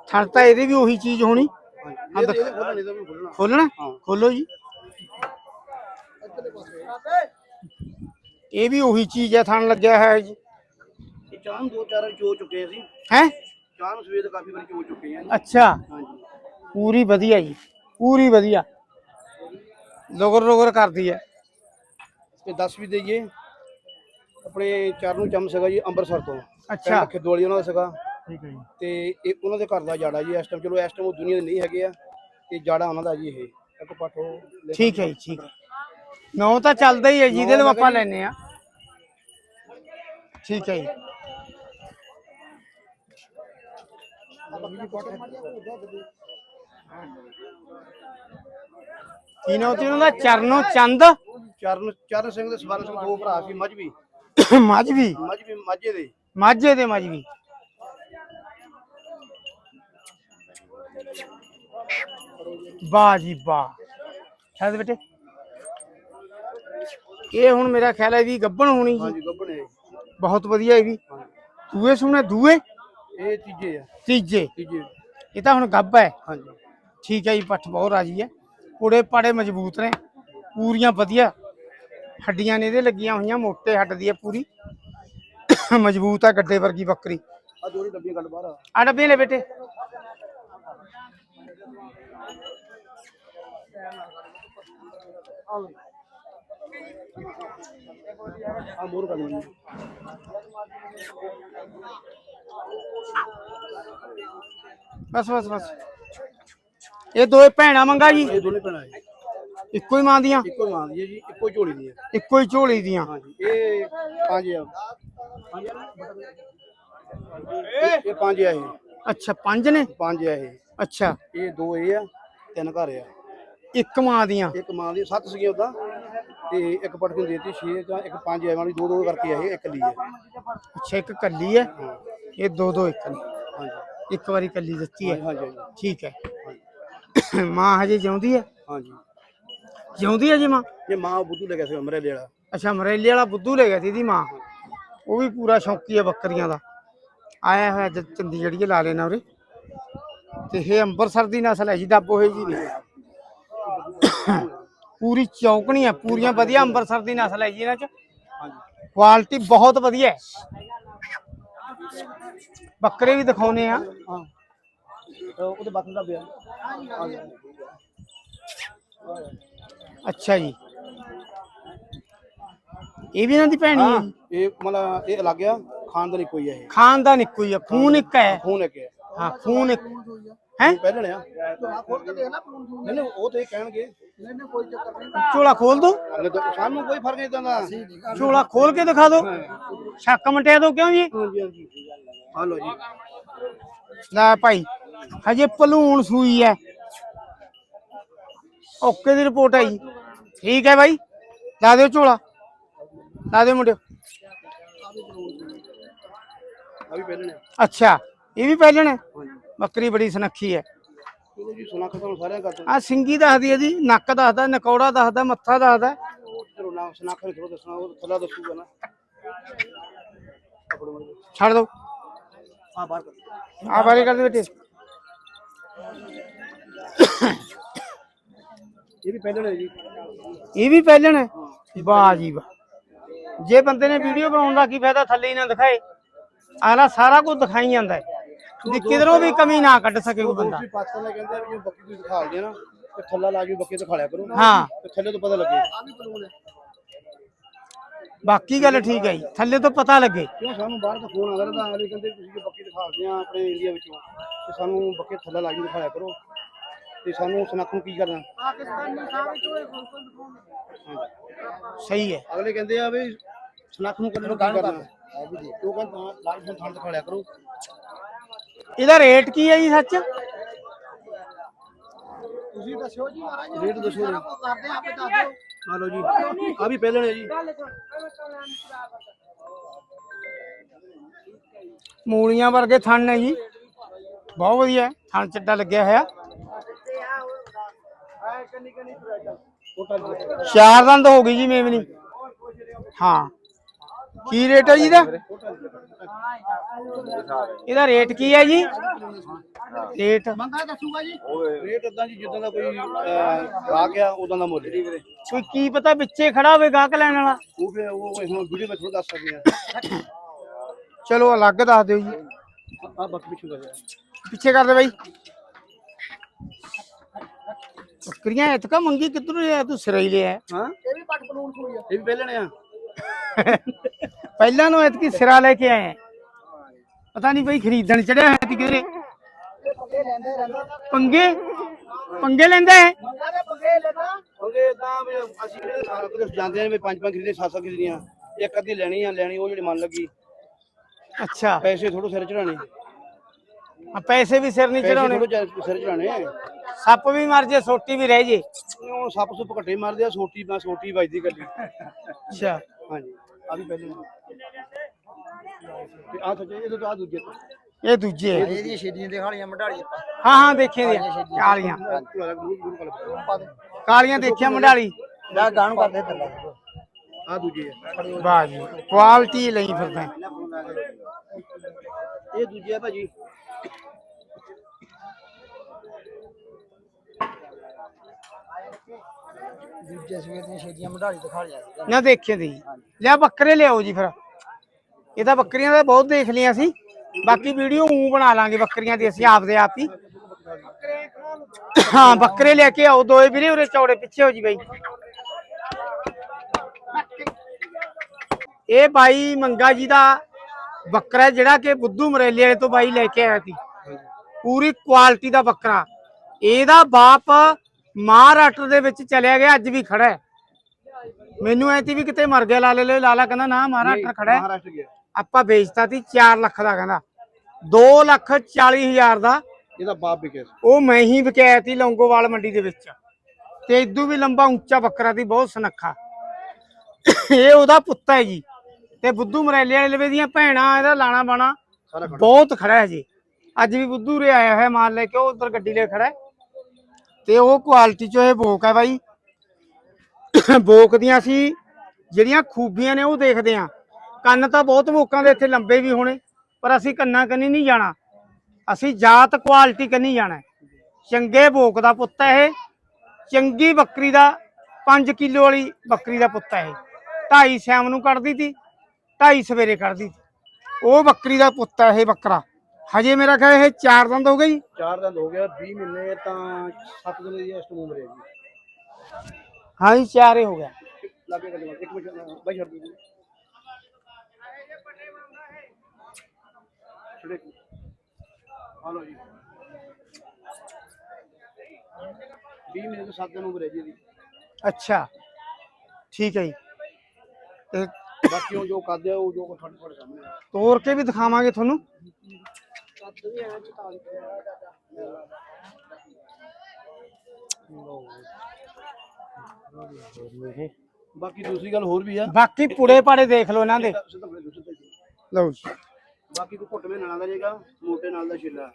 ਥਣ ਤਾਂ ਇਹਦੇ ਵੀ ਉਹੀ ਚੀਜ਼ ਹੋਣੀ। ਇਹ ਖੋਲਣਾ? ਹਾਂ। ਖੋਲੋ ਜੀ। ਇਹ ਵੀ ਉਹੀ ਚੀਜ਼ ਹੈ ਥਣ ਲੱਗਿਆ ਹੋਇਆ ਜੀ। ਇਹ ਚਾਹ ਨੂੰ ਦੋ ਚਾਰ ਵਾਰੀ ਚੋ ਚੁੱਕੇ ਅਸੀਂ ਹੈ? ਚਾਹ ਨੂੰ ਸਵੇਰ ਕਾਫੀ ਵਾਰੀ ਚੋ ਚੁੱਕੇ ਆ ਜੀ। ਅੱਛਾ। ਹਾਂਜੀ। ਪੂਰੀ ਵਧੀਆ ਜੀ। ਪੂਰੀ ਵਧੀਆ। ਲੁਗਰ ਲੁਗਰ ਕਰਦੀ ਹੈ। ਤੇ 10 ਵੀ ਦਈਏ ਆਪਣੇ ਚਾਰ ਨੂੰ ਚਮ ਸੀਗਾ ਜੀ ਅੰਮ੍ਰਿਤਸਰ ਤੋਂ। ਅੱਛਾ। ਖਿੱਦੋ ਵਾਲੀ ਉਹਨਾਂ ਦਾ ਸੀਗਾ। ਠੀਕ ਹੈ ਜੀ। ਤੇ ਇਹ ਉਹਨਾਂ ਦੇ ਘਰ ਦਾ ਜਾੜਾ ਜੀ ਇਸ ਟਾਈਮ ਚਲੋ ਇਸ ਟਾਈਮ ਉਹ ਦੁਨੀਆ ਦੇ ਨਹੀਂ ਹੈਗੇ ਆ ਤੇ ਜਾੜਾ ਉਹਨਾਂ ਦਾ ਜੀ ਇਹ। ਇੱਕ ਪਾਠੋ ਠੀਕ ਹੈ ਜੀ ਠੀਕ ਹੈ। ਨੌ ਤਾਂ ਚੱਲਦਾ ਹੀ ਹੈ ਜਿਹਦੇ ਲਈ ਆਪਾਂ ਲੈਨੇ ਆ। ਠੀਕ ਹੈ ਜੀ। ਕੀ ਨਾਮ ਤੇ ਉਹਨਾਂ ਦਾ? ਚਰਨੋ ਚੰਦ। ਚਰਨ ਚਰਨ ਸਿੰਘ ਦੇ ਸਵਰਨ ਸਿੰਘ ਦੋ ਭਰਾ ਸੀ ਮਜਬੀ ਮਜਵੀ ਮਜਬੀ ਮਾਝੇ ਦੇ। ਮਾਝੇ ਦੇ ਮਜਵੀ ਵਾਹ ਜੀ ਵਾਹ। ਛੱਡ ਬੇਟੇ। ਇਹ ਹੁਣ ਮੇਰਾ ਖਿਆਲ ਹੈ ਵੀ ਗੱਬਣ ਹੋਣੀ ਜੀ। ਹਾਂਜੀ ਬਹੁਤ ਵਧੀਆ ਇਹ ਵੀ। ਦੂਏ ਸੁਣੇ ਦੂਏ? ਇਹ ਤੀਜੇ ਆ। ਤੀਜੇ। ਤੀਜੇ। ਇਹ ਤਾਂ ਹੁਣ ਗੱਬ ਹੈ। ਹਾਂਜੀ। ਠੀਕ ਹੈ ਜੀ ਪੱਠ ਬਹੁਤ ਰਾਜੀ ਹੈ। ਪੁੜੇ ਪਾੜੇ ਮਜ਼ਬੂਤ ਨੇ। ਪੂਰੀਆਂ ਵਧੀਆ। ਹੱਡੀਆਂ ਨੇ ਇਹਦੇ ਲੱਗੀਆਂ ਹੋਈਆਂ ਮੋਟੇ ਹੱਡ ਦੀ ਹੈ ਪੂਰੀ। ਮਜ਼ਬੂਤ ਹੈ ਗੱਡੇ ਵਰਗੀ ਬੱਕਰੀ। ਆ ਦੋਰੀ ਡੱਬੀਆਂ ਕੱਢ ਬਾਹਰ ਆ। ਆ ਡੱਬੇ ਲੈ ਬੇਟੇ। ਆ ਮੋਰ ਕੱਢ ਲਈ ਬਸ ਬਸ ਬਸ। ਇਹ ਦੋਏ ਭੈਣਾਂ ਮੰਗਾ ਜੀ। ਇਹ ਦੋਨੇ ਭੈਣਾਂ ਜੀ। ਇੱਕੋ ਹੀ ਮਾਂ ਦੀਆਂ। ਇੱਕੋ ਮਾਂ ਦੀ ਹੈ ਜੀ ਇੱਕੋ ਝੋਲੀ ਦੀ ਹੈ ਇੱਕੋ ਹੀ ਝੋਲੀ ਦੀਆਂ। ਹਾਂਜੀ ਇਹ ਪੰਜ ਆ। ਇਹ ਪੰਜ ਆ ਇਹ। ਅੱਛਾ ਪੰਜ ਨੇ? ਪੰਜ ਆ ਇਹ। ਅੱਛਾ। ਇਹ ਦੋ ਇਹ ਆ ਤਿੰਨ ਘਰ ਆ। ਇੱਕ ਮਾਂ ਦੀਆਂ? ਇੱਕ ਮਾਂ ਦੀ ਸੱਤ ਸੀਗੀਆਂ ਉਦਾਂ ਤੇ ਇੱਕ ਪਟਕ ਨੂੰ ਦੇਤੀ 6 ਜਾਂ ਇੱਕ ਪੰਜ ਐ ਵਾਲੀ ਦੋ ਦੋ ਕਰਕੇ ਆ ਇਹ ਇੱਕ ਲਈ ਹੈ ਅੱਛਾ ਇੱਕ ਕੱਲੀ ਹੈ। ਇਹ ਦੋ ਦੋ ਇੱਕ ਨੇ। ਹਾਂਜੀ। ਇੱਕ ਵਾਰੀ ਕੱਲੀ ਦਿੱਤੀ ਹੈ। ਹਾਂਜੀ ਹਾਂਜੀ। ਠੀਕ ਹੈ। ਮਾਂ ਹਜੇ ਜਿਉਂਦੀ ਹੈ? ਹਾਂਜੀ। ਜਿਉਂਦੀ ਹੈ ਜੀ ਮਾਂ? ਇਹ ਮਾਂ ਬੁੱਧੂ ਲੈ ਗਿਆ ਸੀ ਅਮਰੇ ਵਾਲਾ। ਅੱਛਾ ਮਰੇਲੇ ਵਾਲਾ ਬੁੱਧੂ ਲੈ ਗਿਆ ਸੀ ਇਹਦੀ ਮਾਂ। ਉਹ ਵੀ ਪੂਰਾ ਸ਼ੌਕੀ ਹੈ ਬੱਕਰੀਆਂ ਦਾ। ਆਇਆ ਹੋਇਆ ਜ- ਚੰਦੀ ਜਿਹੜੀ ਲਾ ਲੈਣਾ ਉਰੇ। ਤੇ ਇਹ ਅੰਬਰਸਰ ਦੀ ਨਸਲ ਹੈ ਜੀ ਦੱਬੋ ਹੋਈ ਜੀ ਨਹੀਂ ਪੂਰੀ ਚੌਕਣੀ ਹੈ ਪੂਰੀਆਂ ਵਧੀਆ ਅੰਬਰਸਰ ਦੀ ਨਸਲ ਹੈ ਜੀ ਇਹਨਾਂ ਚ। ਹਾਂਜੀ ਕੁਆਲਿਟੀ ਬਹੁਤ ਵਧੀਆ ਹੈ। ਬੱਕਰੇ ਵੀ ਦਿਖਾਉਨੇ ਆ। ਹਾਂ ਉਹਦੇ ਬਾਕੀ ਦਾ ਬਿਆ ਅੱਛਾ ਜੀ। ਇਹ ਵੀ ਇਹਨਾਂ ਦੀ ਭੈਣੀ ਹੈ? ਇਹ ਮਤਲਬ ਇਹ ਅਲੱਗ ਆ ਖਾਨਦਾਨੀ ਕੋਈ ਹੈ ਇਹ ਖਾਨਦਾਨ ਇੱਕੋ ਹੀ ਹੈ ਖੂਨ ਇੱਕ ਹੈ। ਖੂਨ ਇੱਕ ਹੈ। ਹਾਂ ਖੂਨ ਇੱਕ। ਹੈ? ਪਹਿਲਣ ਆ। ਨਹੀਂ ਨਹੀਂ ਉਹ ਤੇ ਇਹ ਕਹਿਣਗੇ। ਨਹੀਂ ਨਹੀਂ ਕੋਈ ਚੱਕਰ ਨਹੀਂ। ਝੋਲਾ ਖੋਲ ਦੋ? ਸਾਨੂੰ ਕੋਈ ਫ਼ਰਕ ਨਹੀਂ ਪੈਂਦਾ। ਝੋਲਾ ਖੋਲ ਕੇ ਦਿਖਾ ਦਿਓ ਸ਼ੱਕ ਮਟਿਆ ਦੋ ਕਿਉਂ ਜੀ? ਆ ਲਓ ਜੀ। ਲੈ ਭਾਈ ਹਜੇ ਭਲੂਣ ਸੂਈ ਹੈ। ਓਕੇ ਦੀ ਰਿਪੋਰਟ ਹੈ ਜੀ। ਠੀਕ ਹੈ ਭਾਈ ਲਾ ਦਿਓ ਝੋਲਾ। ਮੁੰਡਿਓ। ਆ ਵੀ ਪਹਿਲਣ ਆ। ਅੱਛਾ ਇਹ ਵੀ ਪਹਿਲਣ? ਹੈ ਬੱਕਰੀ ਬੜੀ ਸੁਨੱਖੀ ਹੈ। ਜੀ ਤੁਹਾਨੂੰ ਸਾਰਿਆਂ ਆ ਸਿੰਗੀ ਦੱਸਦੀ ਹੈ ਜੀ ਨੱਕ ਦੱਸਦਾ ਨਕੌੜਾ ਦੱਸਦਾ ਮੱਥਾ ਦੱਸਦਾ। ਚਲੋ ਨਾ ਸੁਣਾ ਕੇ ਥੋੜਾ ਦੱਸਣਾ ਉਹ ਥੱਲਾ ਦੱਸੂਗਾ ਨਾ। ਖੋਲੋ ਛੱਡ ਦੋ। ਆ ਬਾਹਰ ਕਰ ਆ ਬਾਰੇ ਕਰ ਦੇ ਬੇਟੇ। ਇਹ ਵੀ ਪਹਿਲੇ ਨੇ ਜੀ। ਇਹ ਵੀ ਪਹਿਲਣ? ਹੈ ਵਾਹ ਜੀ ਵਾਹ। ਜੇ ਬੰਦੇ ਨੇ ਵੀਡੀਓ ਬਣਾਉਣ ਦਾ ਕੀ ਫਾਇਦਾ ਥੱਲੇ ਹੀ ਨਾ ਦਿਖਾਏ। ਅਗਲਾ ਸਾਰਾ ਕੁਝ ਦਿਖਾਈ ਜਾਂਦਾ ਹੈ। ਵੀ ਕਿਧਰੋਂ ਵੀ ਕਮੀ ਨਾ ਕੱਢ ਸਕੇ ਕੋਈ ਬੰਦਾ। ਤੁਸੀਂ ਪਾਕਿਸਤਾਨ ਵਾਲੇ ਕਹਿੰਦੇ ਆ ਵੀ ਜੇ ਬੱਕੀ ਤੁਸੀਂ ਦਿਖਾ ਲਈਏ ਨਾ ਤੇ ਥੱਲਾ ਲਾ ਕੇ ਬੱਕੀ ਦਿਖਾ ਲਿਆ ਕਰੋ। ਹਾਂ। ਤੇ ਥੱਲੇ ਤੋਂ ਪਤਾ ਲੱਗੇ। ਆ ਵੀ ਕਾਨੂੰਨ ਹੈ ਬਾਕੀ ਗੱਲ ਠੀਕ ਹੈ ਜੀ। ਥੱਲੇ ਤੋਂ ਪਤਾ ਲੱਗੇ। ਕਿਉਂ? ਸਾਨੂੰ ਬਾਹਰ ਤੋਂ ਫੋਨ ਆਉਂਦਾ ਰਹਿੰਦਾ ਅਗਲੇ ਕਹਿੰਦੇ ਤੁਸੀਂ ਜੇ ਬੱਕੀ ਦਿਖਾਉਂਦੇ ਆ ਆਪਣੇ ਇੰਡੀਆ ਵਿੱਚੋਂ ਤੇ ਸਾਨੂੰ ਬੱਕੇ ਥੱਲੇ ਲਾ ਕੇ ਦਿਖਾਇਆ ਕਰੋ। ਤੇ ਸਾਨੂੰ ਸਨੱਖ ਨੂੰ ਕੀ ਕਰਨਾ ਪਾਕਿਸਤਾਨੀ ਸਾਰੇ ਚੋਏ ਸਹੀ ਹੈ ਅਗਲੇ ਕਹਿੰਦੇ ਆ ਵੀ ਸਨੱਖ ਨੂੰ ਕੱਢਣ ਨੂੰ ਕੀ ਕਰਨਾ ਆ ਵੀ ਦੇਖ ਉਹ ਕਹਿੰਦਾ ਲਾਲ ਫੋਨ ਥਾਂ ਦਿਖਾ ਲਿਆ ਕਰੋ ਇਹਦਾ ਰੇਟ ਕੀ ਹੈ ਜੀ ਸੱਚ? ਤੁਸੀਂ ਦੱਸਿਓ ਜੀ ਮਹਾਰਾਜ। ਰੇਟ ਦੱਸੋ ਜੀ। ਕਰਦੇ ਆਪੇ ਦੱਸ ਦਿਓ। ਆ ਲਓ ਜੀ। ਆ ਵੀ ਪਹਿਲੇ ਨੇ ਜੀ। ਮੂਲੀਆਂ ਵਰਗੇ ਥਣ ਨੇ ਜੀ। ਬਹੁਤ ਵਧੀਆ ਹੈ, ਥਣ ਚੱਡਾ ਲੱਗਿਆ ਹੋਇਆ। ਚਾਰ ਦੰਦ ਹੋ ਗਈ ਜੀ ਮੇਵਨੀ। ਹਾਂ। ਕੀ ਰੇਟ ਹੈ ਜੀ ਇਹਦਾ? ਇਹਦਾ ਰੇਟ ਕੀ ਹੈ ਜੀ? ਰੇਟ ਬੰਦਾ ਦੱਸੂਗਾ ਜੀ ਰੇਟ ਉਦਾਂ ਜੀ ਜਿੱਦਾਂ ਦਾ ਕੋਈ ਗਾਹਕ ਆ ਉਦਾਂ ਦਾ ਮੁੱਲ ਕੋਈ ਕੀ ਪਤਾ ਵਿੱਚੇ ਖੜਾ ਹੋਵੇ ਗਾਹਕ ਲੈਣ ਵਾਲਾ? ਉਹ ਫਿਰ ਉਹ ਹੁਣ ਵੀਡੀਓ ਵਿੱਚ ਥੋੜਾ ਦੱਸ ਸਕਦੇ ਆ। ਚਲੋ ਅਲੱਗ ਦੱਸ ਦਿਓ ਜੀ। ਆ ਬੱਕ ਪਿੱਛੇ ਕਰ ਪਿੱਛੇ ਕਰ ਦੇ ਬਾਈ। ਬੱਕਰੀਆਂ ਇਤਕਾ ਮੰਗੀ ਕਿੱਧਰੋਂ ਲਿਆ ਤੂੰ ਸਿਰਾ ਹੀ ਲਿਆ। ਹਾਂ? ਇਹ ਵੀ ਪੱਟ ਕਾਨੂੰਨ ਸੂਈ ਆ। ਇਹ ਵੀ ਨੇ ਆ ਪਹਿਲਾਂ ਨੂੰ ਇਤਕੀ ਸਿਰਾ ਲੈ ਕੇ ਆਏ। ਆ। ਪਤਾ ਨਹੀਂ ਬਈ ਖਰੀਦਣ ਚੜਿਆ ਹੋਇਆ ਸੀ ਕਿਧਰੇ ਪੰਗੇ? ਪੰਗੇ ਲੈਂਦਾ ਹੈ ਉਹਦੇ ਤਾਂ ਅਸੀਂ ਜਿਹੜੇ ਸਾਰਾ ਕੁਝ ਜਾਂਦੇ ਨੇ ਵੀ ਪੰਜ ਪੰਜ ਖਰੀਦੇ ਸੱਤ ਸੱਤ ਖਰੀਦੀਆਂ ਇੱਕ ਅੱਧੀ ਲੈਣੀ ਆ ਲੈਣੀ ਉਹ ਜਿਹੜੀ ਮਨ ਲੱਗੀ। ਅੱਛਾ। ਪੈਸੇ ਥੋੜੋ ਸਿਰ ਚੜਾਣੇ ਪੈਸੇ ਵੀ ਸਿਰ ਨਹੀਂ ਪੈਸੇ ਚੜਾਉਣੇ ਥੋੜੋ ਸਿਰ ਚੜਾਣੇ ਸੱਪ ਵੀ ਮਰ ਜੇ ਸੋਟੀ ਵੀ ਰਹਿ ਜੇ ਉਹ ਸੱਪ ਸੁੱਪ ਘੱਟੇ ਮਾਰਦੇ ਆ ਸੋਟੀ ਮੈਂ ਸੋਟੀ ਵੱਜਦੀ ਗੱਲੀ ਅੱਛਾ। ਹਾਂਜੀ। ਆ ਵੀ ਪਹਿਲੇ ਨੇ ਤੇ ਆ ਸੱਚੇ ਇਹ ਤਾਂ ਆ ਦੂਜੇ ਤੋਂ। ਇਹ ਦੂਜੇ। ਹੈ ਇਹਦੀਆਂ ਛੇਦੀਆਂ ਦੇ ਖਾਲੀਆਂ ਮੰਡਾਲੀਆਂ। ਹਾਂ ਹਾਂ ਦੇਖੇ ਦੀਆਂ। ਕਾਲੀਆਂ। ਗੁਰੂ ਗੁਰੂ ਕਲ ਪਾ ਦੇ ਕਾਲੀਆਂ ਦੇਖਿਆ ਮੰਡਾਲੀ। ਲੈ ਗਾਣ ਕਰਦੇ ਥੱਲੇ। ਆ ਦੂਜੇ ਆ। ਵਾਹ ਜੀ ਕੁਆਲਿਟੀ ਲਈ ਫਿਰਦਾ ਇਹ ਦੂਜੇ ਆ ਭਾਜੀ। ਦੂਜੇ ਸਵੇਰ ਦੀਆਂ ਛੇਦੀਆਂ ਮੰਡਾਲੀ ਦਿਖਾ ਲਿਆ ਸੀ। ਨਾ ਦੇਖੇ ਦੀ ਲਿਆ ਬੱਕਰੇ ਲਿਆਓ ਜੀ ਫਿਰ। ਇਹ ਤਾਂ ਬੱਕਰੀਆਂ ਦਾ ਬਹੁਤ ਦੇਖ ਲਿਆ ਸੀ। ਬਾਕੀ ਵੀਡੀਓ ਉਂ ਬਣਾ ਲਾਂਗੇ ਬੱਕਰੀਆਂ ਦੀ ਅਸੀਂ ਆਪਦੇ ਆਪ ਹੀ। ਹਾਂ ਬੱਕਰੇ ਲੈ ਕੇ ਆਓ ਦੋਏ ਵੀਰੇ ਉਰੇ ਚੌੜੇ ਪਿੱਛੇ ਹੋ ਜੀ ਬਾਈ। ਇਹ ਬਾਈ ਮੰਗਾ ਜੀ ਦਾ ਬੱਕਰਾ ਜਿਹੜਾ ਕਿ ਬੁੱਧੂ ਮਰੇਲੇ ਵਾਲੇ ਤੋਂ ਬਾਈ ਲੈ ਕੇ ਆਇਆ ਸੀ। ਪੂਰੀ ਕੁਆਲਿਟੀ ਦਾ ਬੱਕਰਾ। ਇਹਦਾ ਬਾਪ ਮਹਾਰਾਸ਼ਟਰ ਦੇ ਵਿੱਚ ਚਲਿਆ ਗਿਆ ਅੱਜ ਵੀ ਖੜਾ ਹੈ। ਮੈਨੂੰ ਐ ਤੀ ਵੀ ਕਿਤੇ ਮਰ ਗਿਆ ਲਾਲੇ ਲੈ ਲਾਲਾ ਕਹਿੰਦਾ ਨਾ ਮਹਾਰਾਸ਼ਟਰ ਖੜਾ ਹੈ। ਮਹਾਰਾਸ਼ਟਰ ਗਿਆ। ਆਪਾਂ ਵੇਚਤਾ ਸੀ 4 ਲੱਖ ਦਾ ਕਹਿੰਦਾ। 2 ਲੱਖ 40 ਹਜ਼ਾਰ ਦਾ। ਇਹਦਾ ਬਾਪ ਵਿਕਿਆ ਸੀ। ਉਹ ਮੈਂ ਹੀ ਵਿਕਿਆ ਸੀ ਲੌਂਗੋਵਾਲ ਮੰਡੀ ਦੇ ਵਿੱਚ। ਤੇ ਇਦੋਂ ਵੀ ਲੰਬਾ ਉੱਚਾ ਬੱਕਰਾ ਸੀ ਬਹੁਤ ਸੁਨੱਖਾ। ਇਹ ਉਹਦਾ ਪੁੱਤ ਹੈ ਜੀ। ਤੇ ਬੁੱਧੂ ਮਰੈਲੇ ਵਾਲੇ ਲਵੇ ਦੀਆਂ ਭੈਣਾਂ ਇਹਦਾ ਲਾਣਾ ਬਾਣਾ ਸਾਰਾ ਖੜਾ। ਬਹੁਤ ਖੜਾ ਹੈ ਜੀ। ਅੱਜ ਵੀ ਬੁੱਧੂ ਰੇ ਆਇਆ ਹੋਇਆ ਮਾਲ ਲੈ ਕੇ ਉਹ ਉਧਰ ਗੱਡੀ ਲੈ ਖੜਾ ਹੈ। ਤੇ ਉਹ ਕੁਆਲਿਟੀ ਚੋਂ ਇਹ ਬੋਕ ਹੈ ਬਾਈ। ਬੋਕ ਦੀਆਂ ਅਸੀਂ ਜਿਹੜੀਆਂ ਖੂਬੀਆਂ ਨੇ ਉਹ ਦੇਖਦੇ ਆ। ਕੰਨ ਤਾਂ ਬਹੁਤ ਬੋਕਾਂ ਦੇ ਇੱਥੇ ਲੰਬੇ ਵੀ ਹੋਣੇ, ਪਰ ਅਸੀਂ ਕੰਨਾਂ ਕੰਨੀ ਨਹੀਂ ਜਾਣਾ। ਅਸੀਂ ਜਾਤ ਕੁਆਲਿਟੀ ਕੰਨੀ ਜਾਣਾ। ਚੰਗੇ ਬੋਕ ਦਾ ਪੁੱਤ ਹੈ ਇਹ। ਚੰਗੀ ਬੱਕਰੀ ਦਾ 5 ਕਿਲੋ ਵਾਲੀ ਬੱਕਰੀ ਦਾ ਪੁੱਤ ਹੈ ਇਹ। ਢਾਈ ਸ਼ਾਮ ਨੂੰ ਕੱਢਦੀ ਤੀ, ਢਾਈ ਸਵੇਰੇ ਕੱਢਦੀ ਤੀ। ਉਹ ਬੱਕਰੀ ਦਾ ਪੁੱਤ ਹੈ ਇਹ ਬੱਕਰਾ। ਹਜੇ ਮੇਰਾ ਖਿਆਲ ਇਹ ਚਾਰ ਦੰਦ ਹੋ ਗਏ ਜੀ। ਚਾਰ ਦਿਨ ਹੋ ਗਿਆ 20 ਮਹੀਨੇ ਤਾਂ 7 ਦਿਨ ਦੀ ਇਸ ਉਮਰ ਹੈ ਜੀ। ਹਾਂ ਜੀ ਚਾਰੇ ਹੋ ਗਿਆ। ਲੱਗੇ ਗੱਲ ਇੱਕ ਮਿੰਟ ਬਾਈ ਛੱਡ ਦਿਓ ਛੜੇ ਹਾਲੋ ਜੀ। 20 ਮਹੀਨੇ ਤੋਂ 7 ਦਿਨ ਉਮਰ ਹੈ ਜੀ ਇਹਦੀ। ਅੱਛਾ। ਠੀਕ ਹੈ ਜੀ। ਤੇ ਬਾਕੀ ਉਹ ਜੋ ਕਰਦੇ ਆ ਉਹ ਜੋ ਕੁਛ ਤੁਹਾਡੇ ਤੁਹਾਡੇ ਸਾਹਮਣੇ ਆ। ਤੋੜ ਕੇ ਵੀ ਦਿਖਾਵਾਂਗੇ ਤੁਹਾਨੂੰ। ਵੀ ਬਾਕੀ ਦੂਸਰੀ ਗੱਲ ਹੋਰ ਵੀ ਆ। ਬਾਕੀ ਪੁੜੇ ਪਾੜੇ ਦੇਖ ਲਓ ਇਹਨਾਂ ਦੇ। ਲਓ ਜੀ। ਬਾਕੀ ਕੋਈ ਘੁੱਟ ਮੇ ਨਾਲਾਂ ਦਾ ਜੇਗਾ ਮੋਟੇ ਨਾਲ ਦਾ ਛਿੱਲਾ।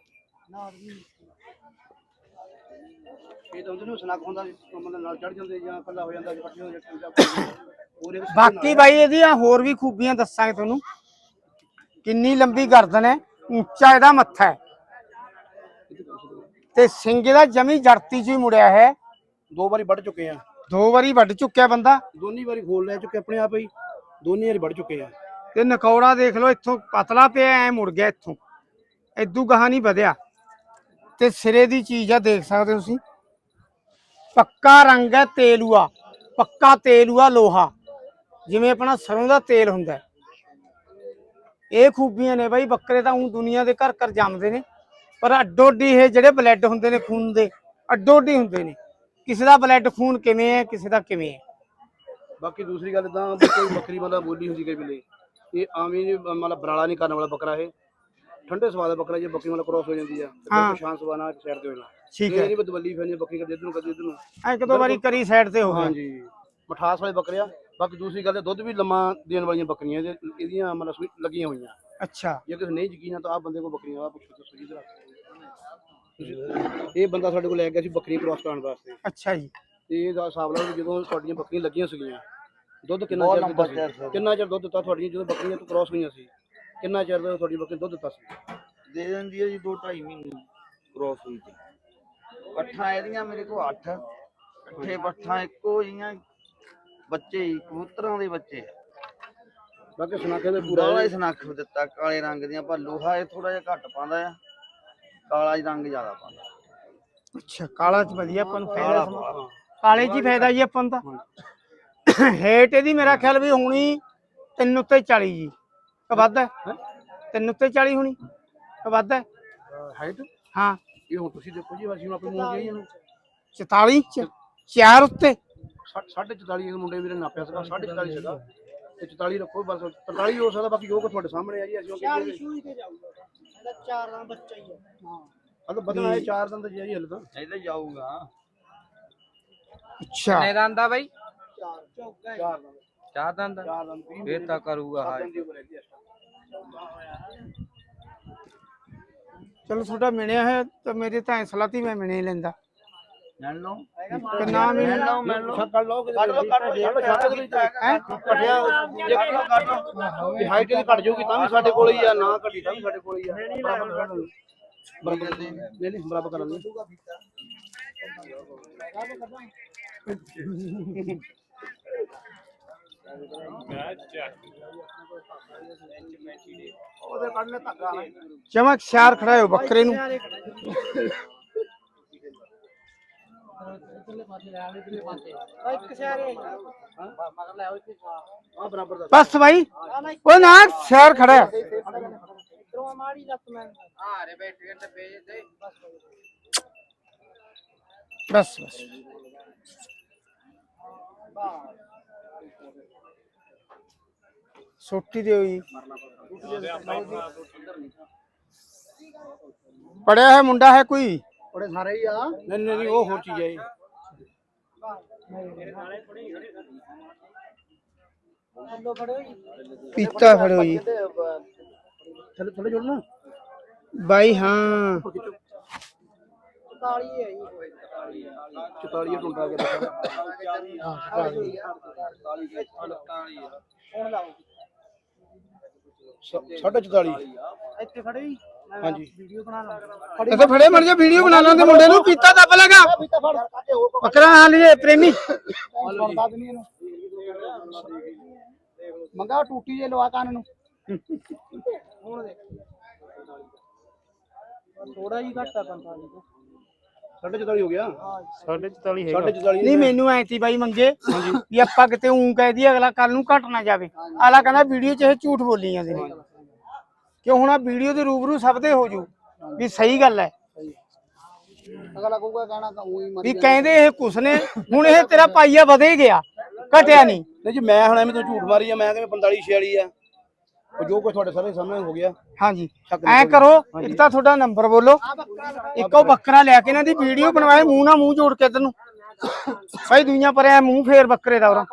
ਇਹ ਤਾਂ ਉਹਨੂੰ ਸਨਾਕ ਹੁੰਦਾ ਮਤਲਬ ਨਾਲ ਚੜ ਜਾਂਦੇ ਜਾਂ ਕੱਲਾ ਹੋ ਜਾਂਦਾ ਇਕੱਠੇ ਹੋ ਜਾਂਦੇ ਬਾਕੀ ਬਾਈ ਇਹਦੀਆਂ ਹੋਰ ਵੀ ਖੂਬੀਆਂ ਦੱਸਾਂਗੇ ਤੁਹਾਨੂੰ। ਕਿੰਨੀ ਲੰਬੀ ਗਰਦਨ ਹੈ। ਉੱਚਾ ਇਹਦਾ ਮੱਥਾ ਹੈ। ਤੇ ਸਿੰਘ ਦਾ ਜਮੀ ਜੜਤੀ ਚ ਹੀ ਮੁੜਿਆ ਹੈ। ਦੋ ਵਾਰੀ ਵੱਢ ਚੁੱਕੇ ਆ। ਦੋ ਵਾਰੀ ਵੱਢ ਚੁੱਕਿਆ ਬੰਦਾ। ਦੋਨੀ ਵਾਰੀ ਖੋਲ ਲੈ ਚੁੱਕੇ ਆਪਣੇ ਆਪ ਹੀ। ਦੋਨੀ ਵਾਰੀ ਵੱਢ ਚੁੱਕੇ ਆ। ਤੇ ਨਕੌੜਾ ਦੇਖ ਲਓ ਇੱਥੋਂ ਪਤਲਾ ਪਿਆ ਐ ਮੁੜ ਗਿਆ ਇੱਥੋਂ। ਇਦੂ ਗਾਹਾਂ ਨਹੀਂ ਵਧਿਆ। ਤੇ ਸਿਰੇ ਦੀ ਚੀਜ਼ ਆ ਦੇਖ ਸਕਦੇ ਹੋ ਤੁਸੀਂ। ਪੱਕਾ ਰੰਗ ਹੈ ਤੇਲੂਆ। ਪੱਕਾ ਤੇਲੂਆ ਲੋਹਾ। ਜਿਵੇਂ ਆਪਣਾ ਸਰੋਂ ਦਾ ਤੇਲ ਹੁੰਦਾ। ਇਹ ਖੂਬੀਆਂ ਨੇ ਬਾਈ ਬੱਕਰੇ ਤਾਂ ਉਹ ਦੁਨੀਆ ਦੇ ਘਰ ਘਰ ਜੰਮਦੇ ਨੇ। ਪਰ ਅੱਡੋ ਅੱਡੀ ਇਹ ਜਿਹੜੇ ਬਲੱਡ ਹੁੰਦੇ ਨੇ ਖੂਨ ਦੇ ਅੱਡੋ ਅੱਡੀ ਹੁੰਦੇ ਨੇ। ਕਿਸੇ ਦਾ ਬਲੱਡ ਖੂਨ ਕਿਵੇਂ ਹੈ ਕਿਸੇ ਦਾ ਕਿਵੇਂ ਹੈ? ਬਾਕੀ ਦੂਸਰੀ ਗੱਲ ਤਾਂ ਕੋਈ ਬੱਕਰੀ ਮਤਲਬ ਬੋਲੀ ਹੁੰਦੀ ਕਈ ਵੇਲੇ। ਇਹ ਆਵੇਂ ਨੀ ਮਤਲਬ ਬਰਾਲਾ ਨਹੀਂ ਕਰਨ ਵਾਲਾ ਬੱਕਰਾ ਇਹ। ਠੰਡੇ ਸਵਾਦ ਦਾ ਬੱਕਰਾ ਜੇ ਬੱਕਰੀ ਮਤਲਬ ਕ੍ਰੋਸ ਹੋ ਜਾਂਦੀ ਆ ਤੇ ਹਾਂ। ਸ਼ਾਂਤ ਸਵਾਨਾ ਸਾਈਡ ਤੇ ਹੋ ਜਾਣਾ ਠੀਕ ਇਹ ਹੈ। ਨਹੀਂ ਬਦਵੱਲੀ ਫੈਨੀ ਬੱਕਰੀ ਕਦੇ ਇਧਰ ਨੂੰ ਕਦੇ ਇਧਰ ਨੂੰ। ਐ ਇੱਕ ਦੋ ਵਾਰੀ ਕਰੀ ਸਾਈਡ ਤੇ ਹੋ ਹਾਂਜੀ। ਮਠਾਸ ਵਾਲੇ ਬੱਕਰੇ ਆ। ਬਾਕੀ ਦੂਸਰੀ ਗੱਲ ਇਹ ਦੁੱਧ ਵੀ ਲੰਮਾ ਦੇਣ ਵਾਲੀਆਂ ਬੱਕਰੀਆਂ ਇਹਦੇ- ਇਹਦੀਆਂ ਮਤਲਬ ਸੂਈ ਲੱਗੀਆਂ ਹੋਈਆਂ। ਅੱਛਾ। ਜੇ ਕਿਸੇ ਨਹੀਂ ਯਕੀਨ ਆ ਤਾਂ ਆ ਬੰਦੇ ਕੋਲ ਬੱਕਰੀਆਂ ਆ ਪੁੱਛੋ ਤੁਸੀਂ ਇਧਰ ਇਹ ਬੰਦਾ ਸਾਡੇ ਕੋਲ ਲੈ ਗਿਆ ਸੀ ਬੱਕਰੀ ਕ੍ਰੋਸ ਕਰਾਉਣ ਵਾਸਤੇ। ਅੱਛਾ ਜੀ। ਤੇ ਇਹਦਾ ਹਿਸਾਬ ਲਾ ਲਓ ਵੀ ਜਦੋਂ ਤੁਹਾਡੀਆਂ ਬੱਕਰੀਆਂ ਲੱਗੀਆਂ ਸੀਗੀਆਂ ਦੁੱਧ ਕਿੰਨਾ ਚਿਰ ਦਿੱਤਾ ਸੀ? ਕਿੰਨਾ ਚਿਰ ਦੁੱਧ ਦਿੱਤਾ ਤੁਹਾਡੀਆਂ ਜਦੋਂ ਬੱਕਰੀਆਂ ਤੋਂ ਕ੍ਰੋਸ ਹੋਈਆਂ ਸੀ? ਕਿੰਨਾ ਚਿਰ ਦਾ ਤੁਹਾਡੀ ਬੱਕਰੀ ਦੁੱਧ ਦਿੱਤਾ ਸੀ? ਦੇ ਦਿੰਦੀ ਹੈ ਜੀ 2 2.5 ਮਹੀਨੇ ਕ੍ਰੋਸ ਹੋਈ ਤੇ। ਪੱਠਾਂ ਇਹਦੀਆਂ ਮੇਰੇ ਕੋਲ 8 ਇਕੱਠੇ ਪੱਠਾਂ ਇੱਕੋ ਜੀਆਂ ਬੱਚੇ ਹੀ ਕਬੂਤਰਾਂ ਦੇ ਬੱਚੇ ਬਾਕੀ ਸੁਨਾਖੇ ਦੇ ਪੂਰਾ ਹੀ ਸਨੱਖ ਦਿੱਤਾ ਕਾਲੇ ਰੰਗ ਦੀਆਂ ਪਰ ਲੋਹਾ ਇਹ ਥੋੜਾ ਜਿਹਾ ਘੱਟ ਪਾਉਂਦਾ ਆ। ਕਾਲਾ ਹੀ ਰੰਗ ਜ਼ਿਆਦਾ ਪਾਉਂਦਾ। ਅੱਛਾ ਕਾਲਾ ਚ ਵਧੀਆ ਆਪਾਂ ਨੂੰ ਫਾਇਦਾ ਕਾਲਾ ਸਮਝ-। ਕਾਲੇ ਚ ਹੀ ਫਾਇਦਾ ਜੀ ਆਪਾਂ ਨੂੰ ਤਾਂ। ਹੇਟ ਇਹਦੀ ਮੇਰਾ ਖਿਆਲ ਵੀ ਹੋਣੀ ਤਿੰਨ ਉੱਤੇ 40 ਜੀ। ਕਿ ਵੱਧ ਹੈ? ਤਿੰਨ ਉੱਤੇ 40 ਹੋਣੀ? ਕਿ ਵੱਧ ਹੈ? ਹਾਈਟ ਹਾਂ। ਇਹ ਹੁਣ ਤੁਸੀਂ ਦੇਖੋ ਜੀ ਅਸੀਂ ਹੁਣ ਆਪਣੇ ਮੂੰਹ ਇਹਨੂੰ 44 ਚ ਚਾਰ ਉੱਤੇ। ਸਾਢੇ 44 ਇਹ ਮੁੰਡੇ ਮੇਰੇ ਨਾਪਿਆ ਸੀਗਾ ਸਾਢੇ 44 ਸੀਗਾ। ਤੇ 44 ਰੱਖੋ ਬਸ 43 ਹੋ ਸਕਦਾ ਬਾਕੀ ਜੋ ਕੁ ਤੁਹਾਡੇ ਸਾਹਮਣੇ ਆ ਜੀ ਅਸੀਂ ਉਹ ਕਹਿੰਦੇ ਸ਼ੂਈ ਤੇ ਜਾਊਗਾ ਇਹਦਾ ਚਾਰ ਦਾ ਬੱਚਾ ਹੀ ਹੈ। ਹਾਂ ਹਲ ਬਦਨਾ ਇਹ ਚਾਰ ਦੰਦ ਜੀ ਹਲ ਤਾਂ। ਇਹ ਤਾਂ ਜਾਊਗਾ। ਅੱਛਾ। ਦੰਦ ਆ ਬਾਈ? ਚਾਰ ਚੌਕਾ ਚਾਰ ਦੰਦ ਚਾਰ ਦੰਦ ਚਾਰ ਦੰਦ ਫੇਰ ਤਾਂ ਕਰੂਗਾ ਦਿਨ ਦੀ ਆ ਚਲੋ ਤੁਹਾਡਾ ਮਿਲਿਆ ਹੈ ਤਾਂ ਮੇਰੇ ਤਾਂ ਐਸਲਾ ਤੀ ਮੈਂ ਮਿਣੇ ਲੈਂਦਾ। ਮਿਲ ਲਓ। ਕਿ ਨਾ ਮਿਲੇ। ਲਓ ਮਿਲ। ਲਓ ਕਰ ਲਓ ਕੱਢ ਲਓ ਕੱਢ ਲਓ ਵਿੱਚ ਹੈ ਪਟਿਆ ਜੇ ਹਾਈਟ ਦੀ ਘਟ ਜਾਊਗੀ ਤਾਂ ਵੀ ਸਾਡੇ ਕੋਲ ਹੀ ਆ ਨਾ ਘਟੀ ਤਾਂ ਵੀ ਸਾਡੇ ਕੋਲ ਹੀ ਆ। ਬਰਾਬਰ ਕਰ ਲਾਂਗੇ। ਬਰਾਬਰ ਕਰ ਨਾ ਚਮਕ ਸ਼ਾਰ ਖੜਾ ਹੋ ਬੱਕਰੇ ਨੂੰ। ਆ ਬਰਾਬਰ ਦਾ ਬਸ ਭਾਈ ਉਹ ਨਾ ਸ਼ਾਰ ਖੜਾ ਹੈ ਬਸ ਬਸ ਸੋਟੀ ਦਿਓ ਜੀ ਪੜਿਆ ਹੈ ਮੁੰਡਾ ਹੈ ਕੋਈ ਬੜੇ ਸਾਰੇ ਹੀ ਆ ਨਹੀਂ ਨਹੀਂ ਨਹੀਂ, ਉਹ ਹੋਰ ਚੀਜ਼ ਹੈ ਇਹ ਪੀਤਾ ਫੜਿਓ ਜੀ ਥੱਲੇ ਥੱਲੇ ਜੁੜ ਨਾ ਬਾਈ ਹਾਂ 44 ਟੁੰਡਾ ਗਿਆ ਸਾਢੇ 44 ਇੱਥੇ ਖੜੇ ਜੀ ਹਾਂਜੀ। ਇੱਥੇ ਫੜੇ ਮਰ ਜਾ ਵੀਡੀਓ ਬਣਾ ਲਾਂਦੇ ਮੁੰਡੇ ਨੂੰ ਪੀਤਾ ਦੱਬ ਲਗਾ। ਬੱਕਰਾ ਹਾਂ ਲਈਏ ਪ੍ਰੇਮੀ। ਮੰਗਾ ਟੂਟੀ ਜੇ ਲਵਾ ਕੰਨ ਨੂੰ। ਥੋੜਾ ਜੀ ਘੱਟ ਆ 45 ਤੋਂ ਸਾਢੇ 44 ਹੋ ਗਿਆ। ਸਾਢੇ 44 ਸਾਢੇ 44 ਨਹੀਂ ਮੈਨੂੰ ਐ ਤੀ ਬਾਈ ਮੰਗੇ ਵੀ ਆਪਾਂ ਕਿਤੇ ਉਂ ਕਹਿ ਦੀ ਅਗਲਾ ਕੱਲ ਨੂੰ ਘਟ ਨਾ ਜਾਵੇ ਆਲਾ ਕਹਿੰਦਾ ਵੀਡੀਓ 'ਚ ਇਹ ਝੂਠ ਬੋਲੀ ਜਾਂਦੇ ਨੇ। ਕਿਉਂ ਹੁਣ ਆ ਵੀਡੀਓ ਦੇ ਰੂਬਰੂ ਸਭ ਦੇ ਹੋ ਜੂ ਵੀ ਸਹੀ ਗੱਲ ਹੈ ਅਗਲਾ ਕਹੂਗਾ ਕਹਿਣਾ ਤਾਂ ਉਹੀ ਵੀ ਕਹਿੰਦੇ ਇਹ ਕੁਛ ਨੇ ਹੁਣ ਇਹ ਤੇਰਾ ਪਾਈਆ ਵਧੇ ਗਿਆ ਘਟਿਆ ਨਹੀਂ। ਨਹੀਂ ਜੀ ਮੈਂ ਹੁਣ ਐਵੇਂ ਤੋਂ ਝੂਠ ਮਾਰੀ ਆ ਮੈਂ ਕਿਵੇਂ 45 46 ਆ। ਉਹ ਜੋ ਕੁਝ ਤੁਹਾਡੇ ਸਾਰੇ ਸਾਹਮਣੇ ਹੋ ਗਿਆ। ਹਾਂਜੀ। ਐ ਕਰੋ ਇੱਕ ਤਾਂ ਤੁਹਾਡਾ ਨੰਬਰ ਬੋਲੋ ਇੱਕ ਉਹ ਬੱਕਰਾ ਲਿਆ ਕੇ ਇਹਨਾਂ ਦੀ ਵੀਡੀਓ ਬਣਵਾਏ ਮੂੰਹ ਨਾਲ ਮੂੰਹ ਜੋੜ ਕੇ ਤੈਨੂੰ ਭਾਈ ਦੁਨੀਆ ਪਰ ਐ ਮੂੰਹ ਫੇਰ ਬੱਕਰੇ ਦਾ ਉਰਾ।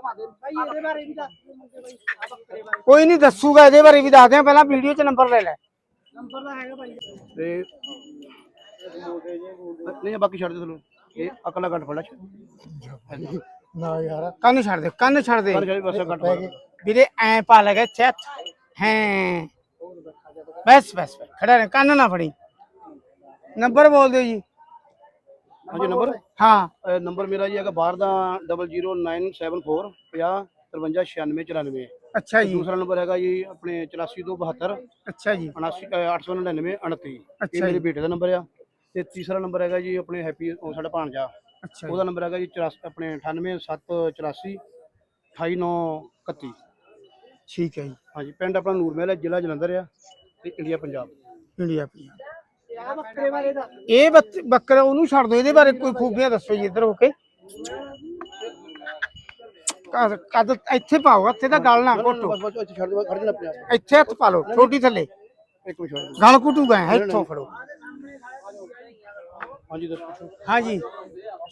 ਕੋਈ ਨਹੀਂ ਦੱਸੂਗਾ ਇਹਦੇ ਬਾਰੇ ਵੀ ਦੱਸਦੇ ਆ ਪਹਿਲਾਂ ਵੀਡੀਓ 'ਚ ਨੰਬਰ ਲੈ ਲੈ। ਤੇ ਨਹੀਂ ਬਾਕੀ ਛੱਡ ਦੇ ਤੁਹਾਨੂੰ। ਇਹ ਅਕਲਾ ਘੱਟ ਫੜਾ ਨਾ ਯਾਰ। ਕੰਨ ਛੱਡ ਦੇ ਕੰਨ ਛੱਡ ਦੇ। ਵੀਰੇ ਐ ਪਾ ਲਗਾ ਚੈਤ। ਹੈ। ਬਸ ਬਸ ਬਸ, ਖੜਾ ਰਹਿ ਕੰਨ ਨਾ ਫੜੀ। ਨੰਬਰ ਬੋਲ ਦਿਓ ਜੀ। ਹਾਂਜੀ ਨੰਬਰ ਹਾਂ। ਅਹ ਨੰਬਰ ਮੇਰਾ ਜੀ ਹੈਗਾ ਬਾਹਰ ਦਾ 00974 50 53 96 94 ਅੱਛਾ ਜੀ। ਦੂਸਰਾ ਨੰਬਰ ਹੈਗਾ ਜੀ ਆਪਣੇ 8472 ਅੱਛਾ ਜੀ। 79 899 29 ਅੱਛਾ ਇਹ ਮੇਰੇ ਜੀ। ਬੇਟੇ ਦਾ ਨੰਬਰ ਆ। ਤੇ ਤੀਸਰਾ ਨੰਬਰ ਹੈਗਾ ਜੀ ਆਪਣੇ ਹੈਪੀ ਉਹ ਸਾਡਾ ਭਾਣਜਾ। ਅੱਛਾ ਉਹਦਾ ਨੰਬਰ ਹੈਗਾ ਜੀ 84 ਆਪਣੇ 98784 28931 ਠੀਕ ਹੈ ਜੀ। ਹਾਂਜੀ ਪਿੰਡ ਆਪਣਾ ਨੂਰ ਮਹਿਲ ਹੈ ਜ਼ਿਲ੍ਹਾ ਜਲੰਧਰ ਆ ਤੇ ਇੰਡੀਆ ਪੰਜਾਬ। ਇੰਡੀਆ ਪੰਜਾਬ। ਇਹ ਬੱਤ- ਬੱਕਰਾ ਉਹਨੂੰ ਛੱਡ ਦਿਓ ਇਹਦੇ ਬਾਰੇ ਕੋਈ ਖੂਬੀਆਂ ਦੱਸੋ ਜੀ ਇੱਧਰ ਹੋ ਕੇ। ਕਦ ਕਦ ਇੱਥੇ ਪਾਓ ਇੱਥੇ ਤਾਂ ਗਲ ਨਾ ਘੋਟੋ। ਬਸ ਇੱਥੇ ਛੱਡ ਦੇ ਖੜ ਜਣਾ ਆਪਣੇ ਆਪ। ਇੱਥੇ ਹੱਥ ਪਾ ਲਓ ਛੋਟੀ ਥੱਲੇ। ਇੱਕ ਮਿੰਟ ਛੱਡ ਦਿਓ। ਗਲ ਘੁੱਟੂਗਾ ਇੱਥੋਂ ਫੜੋ। ਹਾਂਜੀ ਦੱਸੋ। ਹਾਂਜੀ।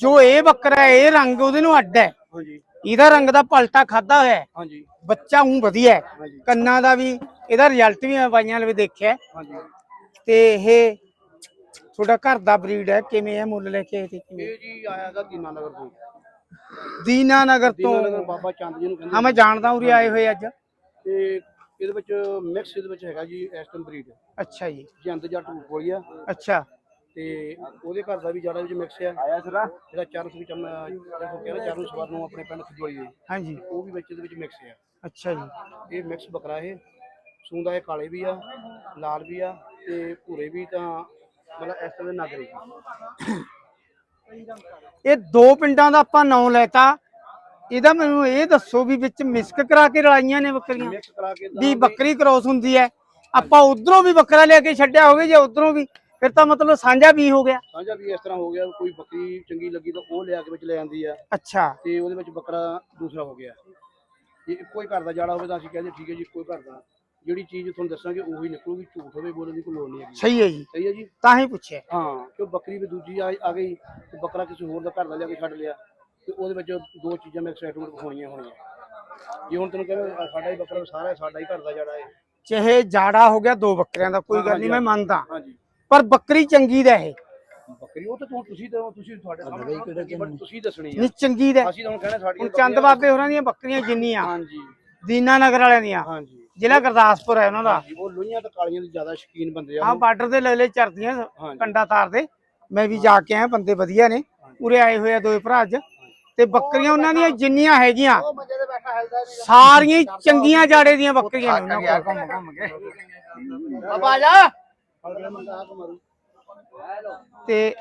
ਜੋ ਇਹ ਬੱਕਰਾ ਹੈ ਇਹ ਰੰਗ ਉਹਦੇ ਨੂੰ ਅੱਡ ਹੈ। ਹਾਂਜੀ। ਇਹਦਾ ਰੰਗ ਦਾ ਪਲਟਾ ਖਾਦਾ ਹੋਇਆ ਹੈ। ਹਾਂਜੀ। ਬੱਚਾ ਹੂੰ ਵਧੀਆ ਹੈ। ਕੰਨਾਂ ਦਾ ਵੀ ਇਹਦਾ ਰਿਜ਼ਲਟ ਵੀ ਮੈਂ ਬਾਈਆਂ ਲਵੇ ਦੇਖਿਆ ਹੈ। ਹਾਂਜੀ। ਤੇ ਇਹ ਤੁਹਾਡਾ ਘਰ ਦਾ ਬਰੀਡ ਹੈ ਕਿਵੇਂ ਹੈ ਮੁੱਲ ਲੈ ਕੇ ਆਏ ਤੇ ਕਿਵੇਂ? ਇਹ ਜੀ ਆਇਆ ਦੀਨਾ ਨਗਰ ਤੋਂ। ਦੀਨਾ ਨਗਰ ਦੀਨਾ ਤੋਂ? ਨਗਰ ਬਾਬਾ ਚੰਦ ਜੀ ਨੂੰ ਕਹਿੰਦੇ ਹਾਂ ਮੈਂ ਜਾਣਦਾ ਉਰੇ ਆਏ ਹੋਏ ਅੱਜ। ਤੇ ਇਹਦੇ ਵਿੱਚ ਮਿਕਸ ਇਹਦੇ ਵਿੱਚ ਹੈਗਾ ਜੀ ਐਸਟਨ ਬਰੀਡ ਅੱਛਾ ਜੀ। ਜੰਦ ਜੱਟ ਕੋਲੀ ਆ। ਅੱਛਾ। ਤੇ ਉਹਦੇ ਘਰ ਦਾ ਵੀ ਜਾੜਾ ਵਿੱਚ ਮਿਕਸ ਆ। ਆਇਆ ਸਰਾ? ਜਿਹੜਾ ਚਰਨ ਵਿੱਚ ਕਹਿੰਦਾ ਸਵਾਰ ਨੂੰ ਆਪਣੇ ਪਿੰਡ ਖਜੋਈ ਦੇ ਹਾਂਜੀ। ਉਹ ਵੀ ਵਿੱਚ ਇਹਦੇ ਵਿੱਚ ਮਿਕਸ ਆ। ਅੱਛਾ ਜੀ। ਇਹ ਇਹ ਮਿਕਸ ਬੱਕਰਾ ਇਹ। ਸੂੰਦਾ ਇਹ ਕਾਲੇ ਵੀ ਆ ਲਾਲ ਵੀ ਆ ਤੇ ਭੂਰੇ ਵੀ ਤਾਂ ਮਤਲਬ ਇਸ ਤਰ੍ਹਾਂ ਦੇ ਨਾਗਰੇ ਇਹ ਦੋ ਪਿੰਡਾਂ ਦਾ ਆਪਾਂ ਨਾਂ ਲੈਤਾ। ਇਹਦਾ ਮੈਨੂੰ ਇਹ ਦੱਸੋ ਵੀ ਵਿੱਚ ਮਿਸਕ ਕਰਾ ਕੇ ਰਲਾਈਆਂ ਨੇ ਬੱਕਰੀਆਂ। ਵੀ ਬੱਕਰੀ ਕ੍ਰੋਸ ਹੁੰਦੀ ਹੈ। ਆਪਾਂ ਉਧਰੋਂ ਵੀ ਬੱਕਰਾ ਲਿਆ ਕੇ ਛੱਡਿਆ ਹੋਵੇ ਜੇ ਉਧਰੋਂ ਵੀ ਫਿਰ ਤਾਂ ਮਤਲਬ ਸਾਂਝਾ ਵੀ ਹੋ ਗਿਆ। ਸਾਂਝਾ ਵੀ ਇਸ ਤਰ੍ਹਾਂ ਹੋ ਗਿਆ ਕੋਈ ਬੱਕਰੀ ਚੰਗੀ ਲੱਗੀ ਤਾਂ ਉਹ ਲਿਆ ਕੇ ਵਿੱਚ ਲੈ ਆਂਦੀ ਆ। ਅੱਛਾ। ਤੇ ਉਹਦੇ ਵਿੱਚ ਬੱਕਰਾ ਦੂਸਰਾ ਹੋ ਗਿਆ। ਜੇ ਇੱਕੋ ਹੀ ਘਰ ਦਾ ਜਾੜਾ ਹੋਵੇ ਤਾਂ ਅਸੀਂ ਕਹਿੰਦੇ ਠੀਕ ਹੈ ਜੀ ਇੱਕੋ ਹੀ ਘਰ ਦਾ। ਜਿਹੜੀ ਚੀਜ਼ ਤੁਹਾਨੂੰ ਦੱਸਾਂਗੇ ਉਹੀ ਨਿਕਲੂਗੀ ਝੂਠ ਹੋਵੇ ਬੋਲਣ ਦੀ ਕੋਈ ਲੋੜ ਨਹੀਂ ਹੈਗੀ। ਸਹੀ ਹੈ ਜੀ। ਸਹੀ ਹੈ ਜੀ? ਤਾਂ ਹੀ ਪੁੱਛਿਆ। ਹਾਂ ਕਿਉਂ ਬੱਕਰੀ ਵੀ ਦੂਜੀ ਆ ਆ ਗਈ ਤੇ ਬੱਕਰਾ ਕਿਸੇ ਹੋਰ ਦਾ ਘਰ ਦਾ ਲਿਆ ਕੇ ਛੱਡ ਲਿਆ ਤੇ ਉਹਦੇ ਵਿੱਚ ਦੋ ਚੀਜ਼ਾਂ ਮਿਕਸ ਐਟਮੈਂਟ ਹੋਣੀਆਂ ਹੋਣੀਆਂ। ਜੇ ਹੁਣ ਤੈਨੂੰ ਕਹਿੰਦਾ ਸਾਡਾ ਹੀ ਬੱਕਰਾ ਸਾਰਾ ਸਾਡਾ ਹੀ ਘਰ ਦਾ ਜੜਾ ਹੈ। ਚਾਹੇ ਜਾੜਾ ਹੋ ਗਿਆ ਦੋ ਬੱਕਰਿਆਂ ਦਾ ਕੋਈ ਗੱਲ ਨਹੀਂ ਮੈਂ ਮੰਨਦਾ। ਪਰ ਬੱਕਰੀ ਚੰਗੀ ਦਾ ਇਹ। ਬੱਕਰੀ ਉਹ ਤਾਂ ਤੂੰ ਤੁਸੀਂ ਤਾਂ ਤੁਸੀਂ ਤੁਹਾਡੇ ਸਾਹਮਣੇ ਤੁਸੀਂ ਦੱਸਣੀ ਆ। ਨਹੀਂ ਚੰਗੀ ਦਾ। ਅਸੀਂ ਤਾਂ ਹੁਣ ਕਹਿੰਦੇ ਸਾਡੀਆਂ ਹੁਣ ਚੰਦ ਬਾਬੇ ਹੋਰਾਂ ਦੀਆਂ ਬੱਕਰੀਆਂ ਜਿੰਨੀਆਂ। ਹਾਂਜੀ ਦੀਨਾ ਨਗਰ ਵਾਲਿਆਂ ਦੀਆਂ। ਹਾਂਜੀ ਜ਼ਿਲ੍ਹਾ ਗੁਰਦਾਸਪੁਰ ਹੈ ਉਹਨਾਂ ਦਾ। ਉਹ ਲੋਹੀਆਂ ਤੇ ਕਾਲੀਆਂ ਦੇ ਜ਼ਿਆਦਾ ਸ਼ੌਕੀਨ ਬੰਦੇ ਆ ਆਹ ਬਾਰਡਰ ਦੇ ਲੈ ਲੈ ਚਰਦੀਆਂ ਕੰਡਾ ਤਾਰ ਦੇ। ਮੈਂ ਵੀ ਜਾ ਕੇ ਆਇਆ ਬੰਦੇ ਵਧੀਆ ਨੇ। ਉਰੇ ਆਏ ਹੋਏ ਆ ਦੋਏ ਭਰਾ ਅੱਜ। ਤੇ ਬੱਕਰੀਆਂ ਉਹਨਾਂ ਦੀਆਂ ਜਿੰਨੀਆਂ ਹੈਗੀਆਂ ਸਾਰੀਆਂ ਹੀ ਚੰਗੀਆਂ ਜਾੜੇ ਦੀਆਂ ਬੱਕਰੀਆਂ ਨੇ ਉਹਨਾਂ ਕੋਲ। ਜਾ। ਤੇ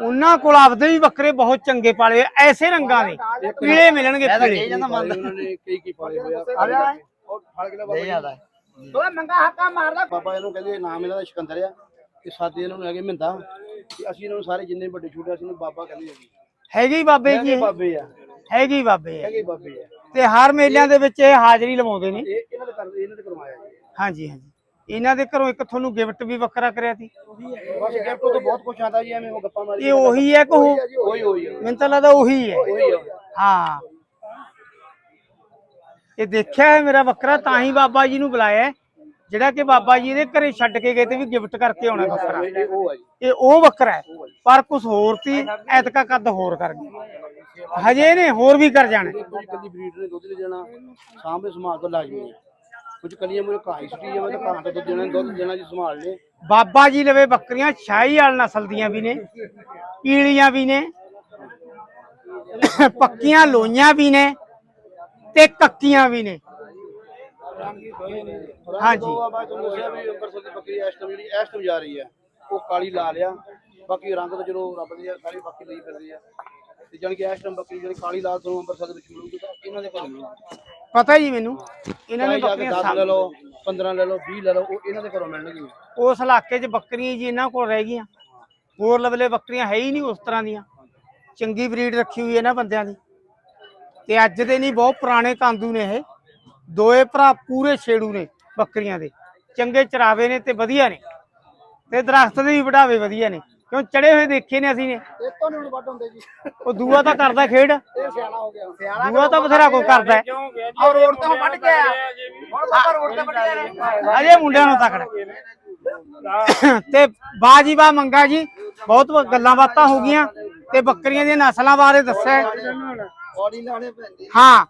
ਉਹਨਾਂ ਕੋਲ ਆਪਦੇ ਵੀ ਬੱਕਰੇ ਬਹੁਤ ਚੰਗੇ ਪਾਲੇ ਐਸੇ ਰੰਗਾਂ ਦੇ। ਪੀਲੇ ਮਿਲਣਗੇ ਪੀਲੇ। ਉਹਨਾਂ ਨੇ ਕਈ ਕੀ ਪਾਲੇ ਹੋਏ ਆ। ਉਹ ਫੜ ਕੇ ਲੈ ਬਾਬਾ ਜੀ। ਓਏ ਮੰਗਾ ਹੱਕਾ ਮਾਰਦਾ ਬਾਬਾ ਇਹਨੂੰ ਕਹਿੰਦੇ ਨਾਮ ਇਹਨਾਂ ਦਾ ਸਿਕੰਦਰ ਆ ਤੇ ਸਾਦੇ ਇਹਨਾਂ ਨੂੰ ਹੈਗੇ ਮਿੰਦਾ। ਤੇ ਅਸੀਂ ਇਹਨਾਂ ਨੂੰ ਸਾਰੇ ਜਿੰਨੇ ਵੱਡੇ ਛੋਟੇ ਅਸੀਂ ਇਹਨੂੰ ਬਾਬਾ ਕਹਿੰਦੇ ਆ ਹੈਗੇ ਹੀ ਬਾਬੇ ਜੀ ਹੈਗੇ ਇਹ, ਬਾਬੇ ਆ। ਹੈਗੇ ਹੀ ਬਾਬੇ ਆ। ਹੈਗੇ ਬਾਬੇ ਆ। ਤੇ ਹਰ ਮੇਲਿਆਂ ਦੇ ਵਿੱਚ ਇਹ ਹਾਜ਼ਰੀ ਲਵਾਉਂਦੇ ਨੇ। ਇਹ ਇਹਨਾਂ ਦੇ ਕਰਦੇ ਇਹਨਾਂ ਦੇ ਕਰਵਾਇਆ ਜੀ। ਹਾਂਜੀ ਹਾਂਜੀ। ਇਹਨਾਂ ਦੇ ਘਰੋਂ ਇੱਕ ਤੁਹਾਨੂੰ ਗਿਫਟ ਵੀ ਵੱਖਰਾ ਕਰਿਆ ਸੀ। ਬਸ ਗਿਫਟ ਤੋਂ ਬਹੁਤ ਕੁਝ ਆਉਂਦਾ ਜੀ ਐਵੇਂ ਉਹ ਗੱਪਾਂ ਮਾਰੀ ਇਹ ਉਹੀ ਹੈ ਕਿ ਉਹ ਉਹੀ ਮੈਨੂੰ ਤਾਂ ਲੱਗਦਾ ਉਹੀ ਹੈ। ਹਾਂ। ਇਹ ਦੇਖਿਆ ਹੈ ਮੇਰਾ ਬੱਕਰਾ ਤਾਂ ਹੀ ਬਾਬਾ ਜੀ ਨੂੰ ਬੁਲਾਇਆ ਹੈ, ਜਿਹੜਾ ਕਿ ਬਾਬਾ ਜੀ ਦੇ ਘਰੇ ਛੱਡ ਕੇ ਗਏ ਤੇ ਵੀ ਗਿਫਟ ਕਰਕੇ ਆਉਣਾ ਬੱਕਰਾ ਇਹ ਉਹ ਬੱਕਰਾ ਹੈ। ਪਰ ਕੁਝ ਹੋਰ ਸੀ ਐਤਕਾ ਕੱਦ ਹੋਰ ਕਰ ਗਿਆ ਹਜੇ ਨੇ ਹੋਰ ਵੀ ਕਰ ਜਾਣਾ। ਕੱਲੀ ਬਰੀਡ ਨੇ ਦੁੱਧ ਦੇ ਦੇਣਾ ਸਾਹਮਣੇ ਸੰਭਾਲ ਤੋਂ ਲਾਜ਼ਮੀ ਆ ਕੁਝ ਕੱਲੀਆਂ ਮੇਰੇ ਘਾਈ ਸੁੱਟੀ ਜਾਵੇ ਤਾਂ ਘਾਂ ਤੋਂ ਦੁੱਧ ਦੇਣਾ ਦੁੱਧ ਦੇਣਾ ਜੀ ਸੰਭਾਲ ਲੈ ਬਾਬਾ ਜੀ ਲਵੇ ਬੱਕਰੀਆਂ ਸ਼ਾਹੀ ਵਾਲ ਨਸਲ ਦੀਆਂ ਵੀ ਨੇ ਪੀਲੀਆਂ ਵੀ ਨੇ ਪੱਕੀਆਂ ਲੋਈਆਂ ਵੀ ਨੇ ਤੇ ਕੱਕੀਆਂ ਵੀ ਨੇ। ਹਾਂਜੀ। ਉਹ ਆ ਬਾਅਦ ਤੁਹਾਨੂੰ ਦੱਸਿਆ ਵੀ ਅੰਮ੍ਰਿਤਸਰ ਦੀ ਬੱਕਰੀ ਇਸ ਟਾਈਮ ਜਿਹੜੀ ਇਸ ਟਾਈਮ ਜਾ ਰਹੀ ਆ ਉਹ ਕਾਲੀ ਲਾ ਲਿਆ। ਬਾਕੀ ਰੰਗ ਤਾਂ ਚਲੋ ਰੱਬ ਦੀ ਸਾਰੀ ਬਾਕੀ ਲਈ ਫਿਰਦੀ ਆ। ਤੇ ਜਾਣੀ ਕਿ ਇਸ ਟਾਈਮ ਬੱਕਰੀ ਜਿਹੜੀ ਕਾਲੀ ਲਾਲ ਤੁਹਾਨੂੰ ਅੰਮ੍ਰਿਤਸਰ ਦੇ ਵਿੱਚ ਮਿਲੂਗੀ ਤਾਂ ਇਹਨਾਂ ਦੇ ਕੋਲ ਮਿਲੂਗੀ। ਪਤਾ ਜੀ ਮੈਨੂੰ। ਇਹਨਾਂ ਨੇ ਚਾਹੇ ਜਾ ਕੇ ਬੱਕਰੀਆਂ 10 ਲੈ ਸਾਂਭ ਲਓ 15 ਲੈ ਲਓ 20 ਲੈ ਲਓ ਉਹ ਇਹਨਾਂ ਦੇ ਘਰੋਂ ਮਿਲਣਗੀਆਂ। ਉਸ ਇਲਾਕੇ 'ਚ ਬੱਕਰੀਆਂ ਜੀ ਇਹਨਾਂ ਕੋਲ ਰਹਿ ਗਈਆਂ। ਹੋਰ ਲਵਲੇ ਬੱਕਰੀਆਂ ਹੈ ਹੀ ਨਹੀਂ ਉਸ ਤਰ੍ਹਾਂ ਦੀਆਂ। ਚੰਗੀ ਬਰੀਡ ਰੱਖੀ ਹੋਈ ਹੈ ਨਾ ਬੰਦਿਆਂ ਦੀ। ਤੇ ਅੱਜ ਦੇ ਨਹੀਂ ਬਹੁਤ ਪੁਰਾਣੇ ਕਾਂਦੂ ਨੇ ਇਹ। ਦੋਏ ਭਰਾ ਪੂਰੇ ਛੇੜੂ ਨੇ ਬੱਕਰੀਆਂ ਦੇ। ਚੰਗੇ ਚਰਾਵੇ ਨੇ ਤੇ ਵਧੀਆ ਨੇ। ਤੇ ਦਰਖਤ ਦੇ ਵੀ ਵਢਾਵੇ ਵਧੀਆ ਨੇ। ਕਿਉਂ ਚੜੇ ਹੋਏ ਦੇਖੇ ਨੇ ਅਸੀਂ ਨੇ? ਇਹ ਤੋਂ ਨਹੀਂ ਵੱਡ ਹੁੰਦੇ ਜੀ। ਉਹ ਦੂਆ ਤਾਂ ਕਰਦਾ ਖੇਡ। ਇਹ ਸਿਆਣਾ ਹੋ ਗਿਆ। ਸਿਆਣਾ ਦੂਆ ਤਾਂ ਬਥੇਰਾ ਕੋ ਕਰਦਾ ਹੈ। ਔਰ ਰੋਡ ਤੋਂ ਵੱਢ ਕੇ ਆਇਆ। ਹੁਣ ਬਾਬਾ ਰੋਡ ਤੇ ਵੱਢ ਕੇ ਆਇਆ ਅਜੇ ਮੁੰਡਿਆਂ ਨੂੰ ਤਕੜਾ। ਤੇ ਬਾਜੀ ਬਾ ਮੰਗਾ ਜੀ ਬਹੁਤ ਵ- ਗੱਲਾਂ ਬਾਤਾਂ ਹੋ ਗਈਆਂ ਤੇ ਬੱਕਰੀਆਂ ਦੀਆਂ ਨਸਲਾਂ ਬਾਰੇ ਦੱਸਿਆ ਬੋਡੀ ਲਾਣੇ ਪੈਂਦੀ ਹਾਂ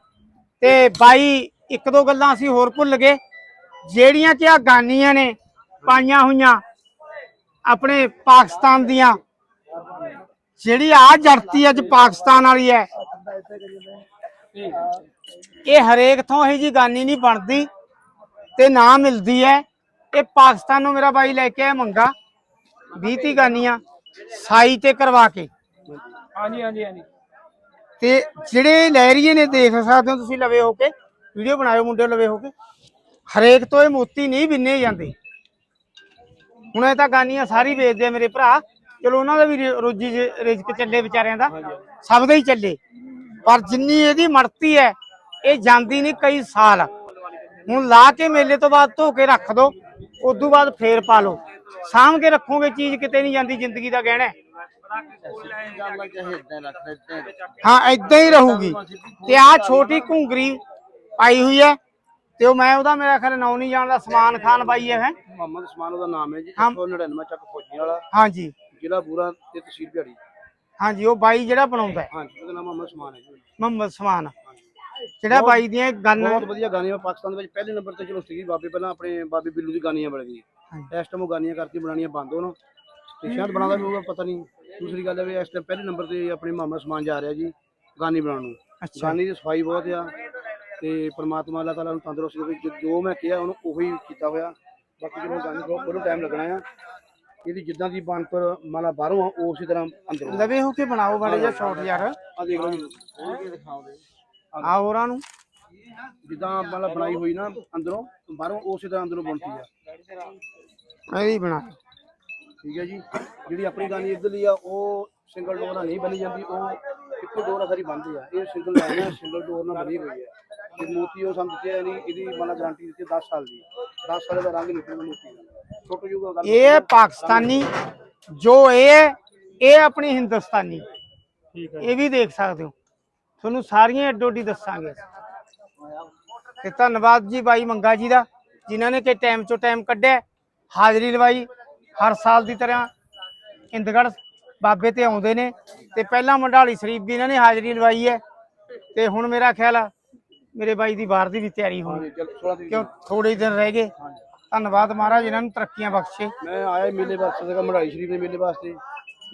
ਤੇ ਬਾਈ ਇੱਕ ਦੋ ਗੱਲਾਂ ਅਸੀਂ ਹੋਰ ਭੁੱਲ ਗਏ। ਜਿਹੜੀਆਂ ਕਿ ਆ ਗਾਨੀਆਂ ਨੇ ਪਾਈਆਂ ਹੋਈਆਂ ਆਪਣੇ ਪਾਕਿਸਤਾਨ ਦੀਆਂ। ਜਿਹੜੀ ਆ ਜਰਤੀ ਅੱਜ ਪਾਕਿਸਤਾਨ ਵਾਲੀ ਹੈ। ਇਹ ਹਰੇਕ ਥਾਂ ਇਹ ਜੀ ਗਾਨੀ ਨਹੀਂ ਬਣਦੀ ਤੇ ਨਾ ਮਿਲਦੀ ਹੈ। ਇਹ ਪਾਕਿਸਤਾਨੋਂ ਮੇਰਾ ਬਾਈ ਲੈ ਕੇ ਆਇਆ ਮੰਗਾ 20 ਤੀ ਗਾਨੀਆਂ ਸਾਈ ਤੇ ਕਰਵਾ ਕੇ। ਹਾਂਜੀ ਹਾਂਜੀ ਹਾਂਜੀ। ਤੇ ਜਿਹੜੇ ਲਹਿਰੀਏ ਨੇ ਦੇਖ ਸਕਦੇ ਹੋ ਤੁਸੀਂ ਲਵੇ ਹੋ ਕੇ। ਵੀਡੀਓ ਬਣਾਇਓ ਮੁੰਡੇ ਲਵੇ ਹੋ ਕੇ। ਹਰੇਕ ਤੋਂ ਇਹ ਮੋਤੀ ਨਹੀਂ ਬਿੰਨੇ ਜਾਂਦੇ। ਹੁਣ ਇਹ ਤਾਂ ਗਾਨੀਆਂ ਸਾਰੀ ਵੇਚਦੇ ਆ ਮੇਰੇ ਭਰਾ। ਚਲੋ ਉਹਨਾਂ ਦਾ ਵੀ ਰੋਜੀ ਰਿਜ਼ਕ ਚੱਲੇ ਵਿਚਾਰਿਆਂ ਦਾ। ਸਭ ਦਾ ਹੀ ਚੱਲੇ। ਪਰ ਜਿੰਨੀ ਇਹਦੀ ਮੜਤੀ ਹੈ ਇਹ ਜਾਂਦੀ ਨਹੀਂ ਕਈ ਸਾਲ। ਹੁਣ ਲਾ ਕੇ ਮੇਲੇ ਤੋਂ ਬਾਅਦ ਧੋ ਕੇ ਰੱਖ ਦੋ ਉਦੋਂ ਬਾਅਦ ਫੇਰ ਪਾ ਲਓ। ਸਾਂਭ ਕੇ ਰੱਖੋਗੇ ਚੀਜ਼ ਕਿਤੇ ਨਹੀਂ ਜਾਂਦੀ ਜ਼ਿੰਦਗੀ ਦਾ ਗਹਿਣਾ। ਹੈ। ਇਦਾਂ ਹੀ ਰਹੂਗੀ। ਤੇ ਆ ਛੋਟੀ ਘੁੰਗਰੀ ਆਈ ਹੋਈ ਹੈ। ਤੇ ਉਹ ਮੈਂ ਉਹਦਾ ਮੇਰਾ ਖਿਆਲ ਨਾਂ ਨਹੀਂ ਜਾਣਦਾ ਸਮਾਨ ਖਾਨ ਬਾਈ ਹੈ ਹੈਂ? ਮੁਹੰਮਦ ਉਸਮਾਨ ਉਹਦਾ ਨਾਮ ਹੈ ਜੀ ਹਾਂ। 199 ਚੱਕ ਫੌਜੀ ਵਾਲਾ। ਹਾਂਜੀ। ਜ਼ਿਲ੍ਹਾ ਬੂਰਾ ਤੇ ਤਹਿਸੀਲ ਭਿਆੜੀ ਹਾਂਜੀ ਉਹ ਬਾਈ ਜਿਹੜਾ ਬਣਾਉਂਦਾ ਹੈ। ਹਾਂਜੀ ਉਹਦਾ ਨਾਮ ਮੁਹੰਮਦ ਉਸਮਾਨ ਹੈ ਜੀ। ਮੁਹੰਮਦ ਸਮਾਨ। ਜਿਹੜਾ ਬਾਈ ਦੀਆਂ ਗਨ ਬਹੁਤ ਵਧੀਆ ਗਾਣੀਆਂ ਪਾਕਿਸਤਾਨ ਦੇ ਵਿੱਚ ਪਹਿਲੇ ਨੰਬਰ ਤੇ ਚਲੋ ਸੀਗੀ ਬਾਬੇ ਪਹਿਲਾਂ ਆਪਣੇ ਬਾਬੇ ਬਿੱਲੂ ਦੀ ਗਾਣੀਆਂ ਬਣ ਗਈ ਇਸ ਟਾਈਮ ਉਹ ਗਾਣੀਆਂ ਕਰਕੇ ਬਣਾਉਣੀਆਂ ਬੰਦ ਹੋਣ। ਤੇ ਸ਼ਾਇਦ ਬਣਾਉਂਦਾ ਵੀ ਹੋਊਗਾ ਪਤਾ ਨਹੀਂ। ਦੂਸਰੀ ਗੱਲ ਹੈ ਵੀ ਇਸ ਟਾਈਮ ਪਹਿਲੇ ਨੰਬਰ ਤੇ ਆਪਣੇ ਮੁਹੰਮਦ ਉਸਮਾਨ ਜਾ ਰਿਹਾ ਜੀ ਗਾਣੀ ਬਣਾਉਣ ਨੂੰ। ਅੱਛਾ। ਗਾਣੀ ਦੀ ਸਫ਼ਾਈ ਬਹੁਤ ਆ। ਤੇ ਪ੍ਰਮਾਤਮਾ ਅੱਲਾਹ ਤਾਲਾ ਨੂੰ ਤੰਦਰੁਸਤੀ ਦੇਵੇ ਜੋ- ਜੋ ਮੈਂ ਕਿਹਾ ਉਹਨੂੰ ਉਹੀ ਕੀਤਾ ਹੋਇਆ। ਬਾਕੀ ਜਦੋਂ ਗਾਣੀ ਕੋਲ ਉਹਨੂੰ ਟਾਈਮ ਲੱਗਣਾ ਆ। ਇਹਦੀ ਜਿੱਦਾਂ ਦੀ ਬਣਤਰ ਮਾਲਾ ਬਾਹਰੋਂ ਆ ਉਸੇ ਤਰ੍ਹਾਂ ਅੰਦਰੋਂ ਆ। ਲਵੇ ਹੋ ਕੇ ਬਣਾਓ ਬੜੇ ਜਿਹਾ ਸ਼ਾਟ ਯਾਰ। ਆ ਦੇਖ ਲਓ ਜੀ। ਹੋਰ ਕੀ ਦਿਖਾਉਂਦੇ ਆ ਹੋਰਾਂ ਨੂੰ। ਜਿੱਦਾਂ ਮਤਲਬ ਬਣਾਈ ਹੋਈ ਨਾ ਅੰਦਰੋਂ ਬਾਹਰੋਂ ਉਸੇ ਤਰ੍ਹਾਂ ਅੰਦਰੋਂ ਬਣਦੀ ਆ। ਇਹਦੀ ਬਣਾ। ਠੀਕ ਹੈ ਜੀ। ਜਿਹੜੀ ਆਪਣੀ ਗਾਣੀ ਇਧਰਲੀ ਆ ਉਹ ਸਿੰਗਲ ਡੋਰ ਨਾਲ ਨਹੀਂ ਬਣੀ ਜਾਂਦੀ ਉਹ ਇੱਕੋ ਡੋਰ ਨਾਲ ਸਾਰੀ ਬਣਦੀ ਆ। ਇਹ ਸਿੰਗਲ ਲਾਈਨ ਆ ਸਿੰਗਲ ਡੋਰ ਨਾਲ ਬਣੀ ਹੋਈ ਹੈ ਤੇ ਮੋਤੀ ਉਹ ਸਾਨੂੰ ਦਿੱਤੇ ਨਹੀਂ ਇਹਦੀ ਮਤਲਬ ਗਾਰੰਟੀ ਦਿੱਤੀ 10 ਸਾਲ ਦੀ। 10 ਸਾਲ ਦਾ ਰੰਗ ਨਿਕਲੂਗਾ ਮੋਤੀ ਦਾ। ਛੁੱਟ ਜੂਗਾ ਗੱਲ ਇਹ ਪਾਕਿਸਤਾਨੀ ਜੋ ਇਹ ਇਹ ਆਪਣੀ ਹਿੰਦੁਸਤਾਨੀ। ਠੀਕ ਹੈ। ਇਹ ਵੀ ਦੇਖ ਸਕਦੇ ਹੋ। ਤੁਹਾਨੂੰ ਸਾਰੀਆਂ ਅੱਡੀ ਦੱਸਾਂਗੇ। ਤੇ ਧੰਨਵਾਦ ਜੀ ਬਾਈ ਮੰਗਾ ਜੀ ਦਾ ਜਿਨ੍ਹਾਂ ਨੇ ਕਿ ਟਾਈਮ ਚੋਂ ਟਾਈਮ ਕੱਢਿਆ ਹਾਜ਼ਰੀ ਲਵਾਈ ਹਰ ਸਾਲ ਦੀ ਤਰ੍ਹਾਂ ਇੰਦਗੜ ਬਾਬੇ ਤੇ ਆਉਂਦੇ ਨੇ। ਤੇ ਪਹਿਲਾਂ ਮੰਡਾਲੀ ਸ਼ਰੀਫ ਵੀ ਇਹਨਾਂ ਨੇ ਹਾਜ਼ਰੀ ਲਵਾਈ ਹੈ। ਤੇ ਹੁਣ ਮੇਰਾ ਖਿਆਲ ਆ ਮੇਰੇ ਬਾਈ ਦੀ ਬਾਹਰ ਦੀ ਵੀ ਤਿਆਰੀ ਹੋਣੀ ਚਲ 16 ਤਰੀਕ ਕਿਉਂ ਥੋੜੇ ਹੀ ਦਿਨ ਰਹਿ ਗਏ। ਧੰਨਵਾਦ ਮਹਾਰਾਜ ਇਹਨਾਂ ਨੂੰ ਤਰੱਕੀਆਂ ਬਖਸ਼ੇ। ਮੈਂ ਆਇਆ ਮੇਲੇ ਵਾਸਤੇ ਸੀਗਾ ਮੜਾਈ ਸ਼ਰੀਫ ਦੇ ਮੇਲੇ ਵਾਸਤੇ।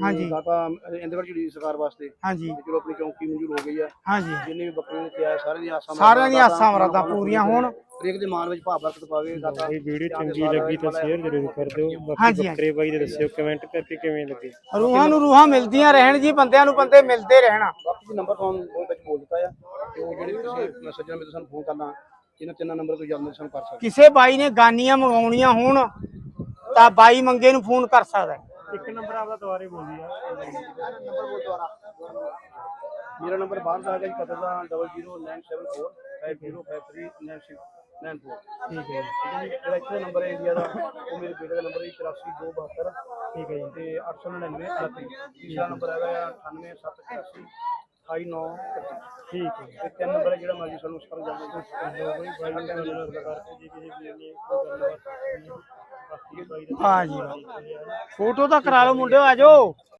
ਹਾਂਜੀ। ਦਾਤਾ ਇੰਦਗੜ ਝੁੜੀ ਸਰਕਾਰ ਵਾਸਤੇ। ਹਾਂਜੀ। ਚਲੋ ਆਪਣੀ ਚੌਂਕੀ ਮਨਜ਼ੂਰ ਹੋ ਗਈ ਆ। ਹਾਂਜੀ। ਜਿੰਨੇ ਵੀ ਬੱਕਰੇ ਨੇ ਤੇ ਆਏ ਸਾਰਿਆਂ ਦੀਆਂ ਆਸਾਂ ਸਾਰਿਆਂ ਦੀਆਂ ਆਸਾਂ ਮੁਰਾਦਾਂ ਪੂਰੀਆਂ ਹੋਣ। ਹਰੇਕ ਦੇ ਮਾਨ ਵਿੱਚ ਭਾਵ ਬਰਕਤ ਪਾਵੇ ਦਾਤਾ ਇਹ ਵੀਡੀਓ ਚੰਗੀ ਲੱਗੀ ਤਾਂ ਸ਼ੇਅਰ ਜ਼ਰੂਰ ਕਰ ਦਿਓ। ਹਾਂਜੀ, ਬਾਕੀ ਹਾਂਜੀ। ਬੱਕਰੇ ਬਾਈ ਦੇ ਦੱਸਿਓ ਕਮੈਂਟ ਕਰਕੇ ਕਿਵੇਂ ਲੱਗੇ? ਰੂਹਾਂ ਨੂੰ ਰੂਹਾਂ ਮਿਲਦੀਆਂ ਰਹਿਣ ਜੀ ਬੰਦਿਆਂ ਨੂੰ ਬੰਦੇ ਮਿਲਦੇ ਰਹਿਣਾ। ਬਾਕੀ ਜੀ ਨੰਬਰ ਤੁਹਾਨੂੰ ਉਹ ਵਿੱਚ ਬੋਲ ਦਿੱਤਾ ਆ। ਤੇ ਉਹ ਜਿਹੜੇ ਤੁਸੀਂ ਸੱਜਣ ਮਿੱਤਰ ਸਾਨੂੰ ਫੋਨ ਕਰਨਾ ਇਹਨਾਂ ਤਿੰਨਾਂ ਨੰਬਰ ਤੋਂ ਜਲਦੀ ਸਾਨੂੰ ਕਰ ਸਕਦੇ। ਕਿਸੇ ਬਾਈ ਨੇ ਗਾਨੀਆਂ ਮੰਗਾਉਣੀਆਂ ਹੋਣ ਤਾਂ ਬਾਈ ਮੰਗੇ ਨੂੰ ਫੋਨ ਕਰ ਸਕਦਾ ਹੈ। ਇੱਕ ਨੰਬਰ ਆਪਦਾ ਦੁਬਾਰੇ ਬੋਲੀ ਆ। ਨੰਬਰ ਬੋਲ ਦੁਆਰਾ ਮੇਰਾ ਨੰਬਰ ਬਾਹਰ ਦਾ ਹੈਗਾ ਜੀ ਕਤਰ ਦਾ 00974 50539694 ਠੀਕ ਹੈ ਜਿਹੜਾ ਇੱਥੇ ਨੰਬਰ ਹੈ ਇੰਡੀਆ ਦਾ, ਉਹ ਮੇਰੇ ਬੇਟੇ ਦਾ ਨੰਬਰ ਹੈ 84272 ਠੀਕ ਹੈ ਜੀ, ਤੇ 899 38 ਤੀਸਰਾ ਨੰਬਰ ਹੈਗਾ 98781 28925 ਠੀਕ ਹੈ ਤੇ ਤਿੰਨ ਨੰਬਰ ਜਿਹੜਾ ਮਰਜ਼ੀ ਸਾਨੂੰ ਉਸ ਪਰ ਜਾਂਦੇ ਕੋਈ ਬਾਈ ਨਾਲ ਗੱਲ ਕਰਕੇ ਜੇ ਕਿਸੇ ਵੀ ਨੇ ਕੋਈ ਗੱਲਬਾਤ ਹਾਂ ਜੀ। ਫੋਟੋ ਤਾਂ ਕਰਾ ਲਓ ਮੁੰਡਿਓ, ਆ ਜਾਓ।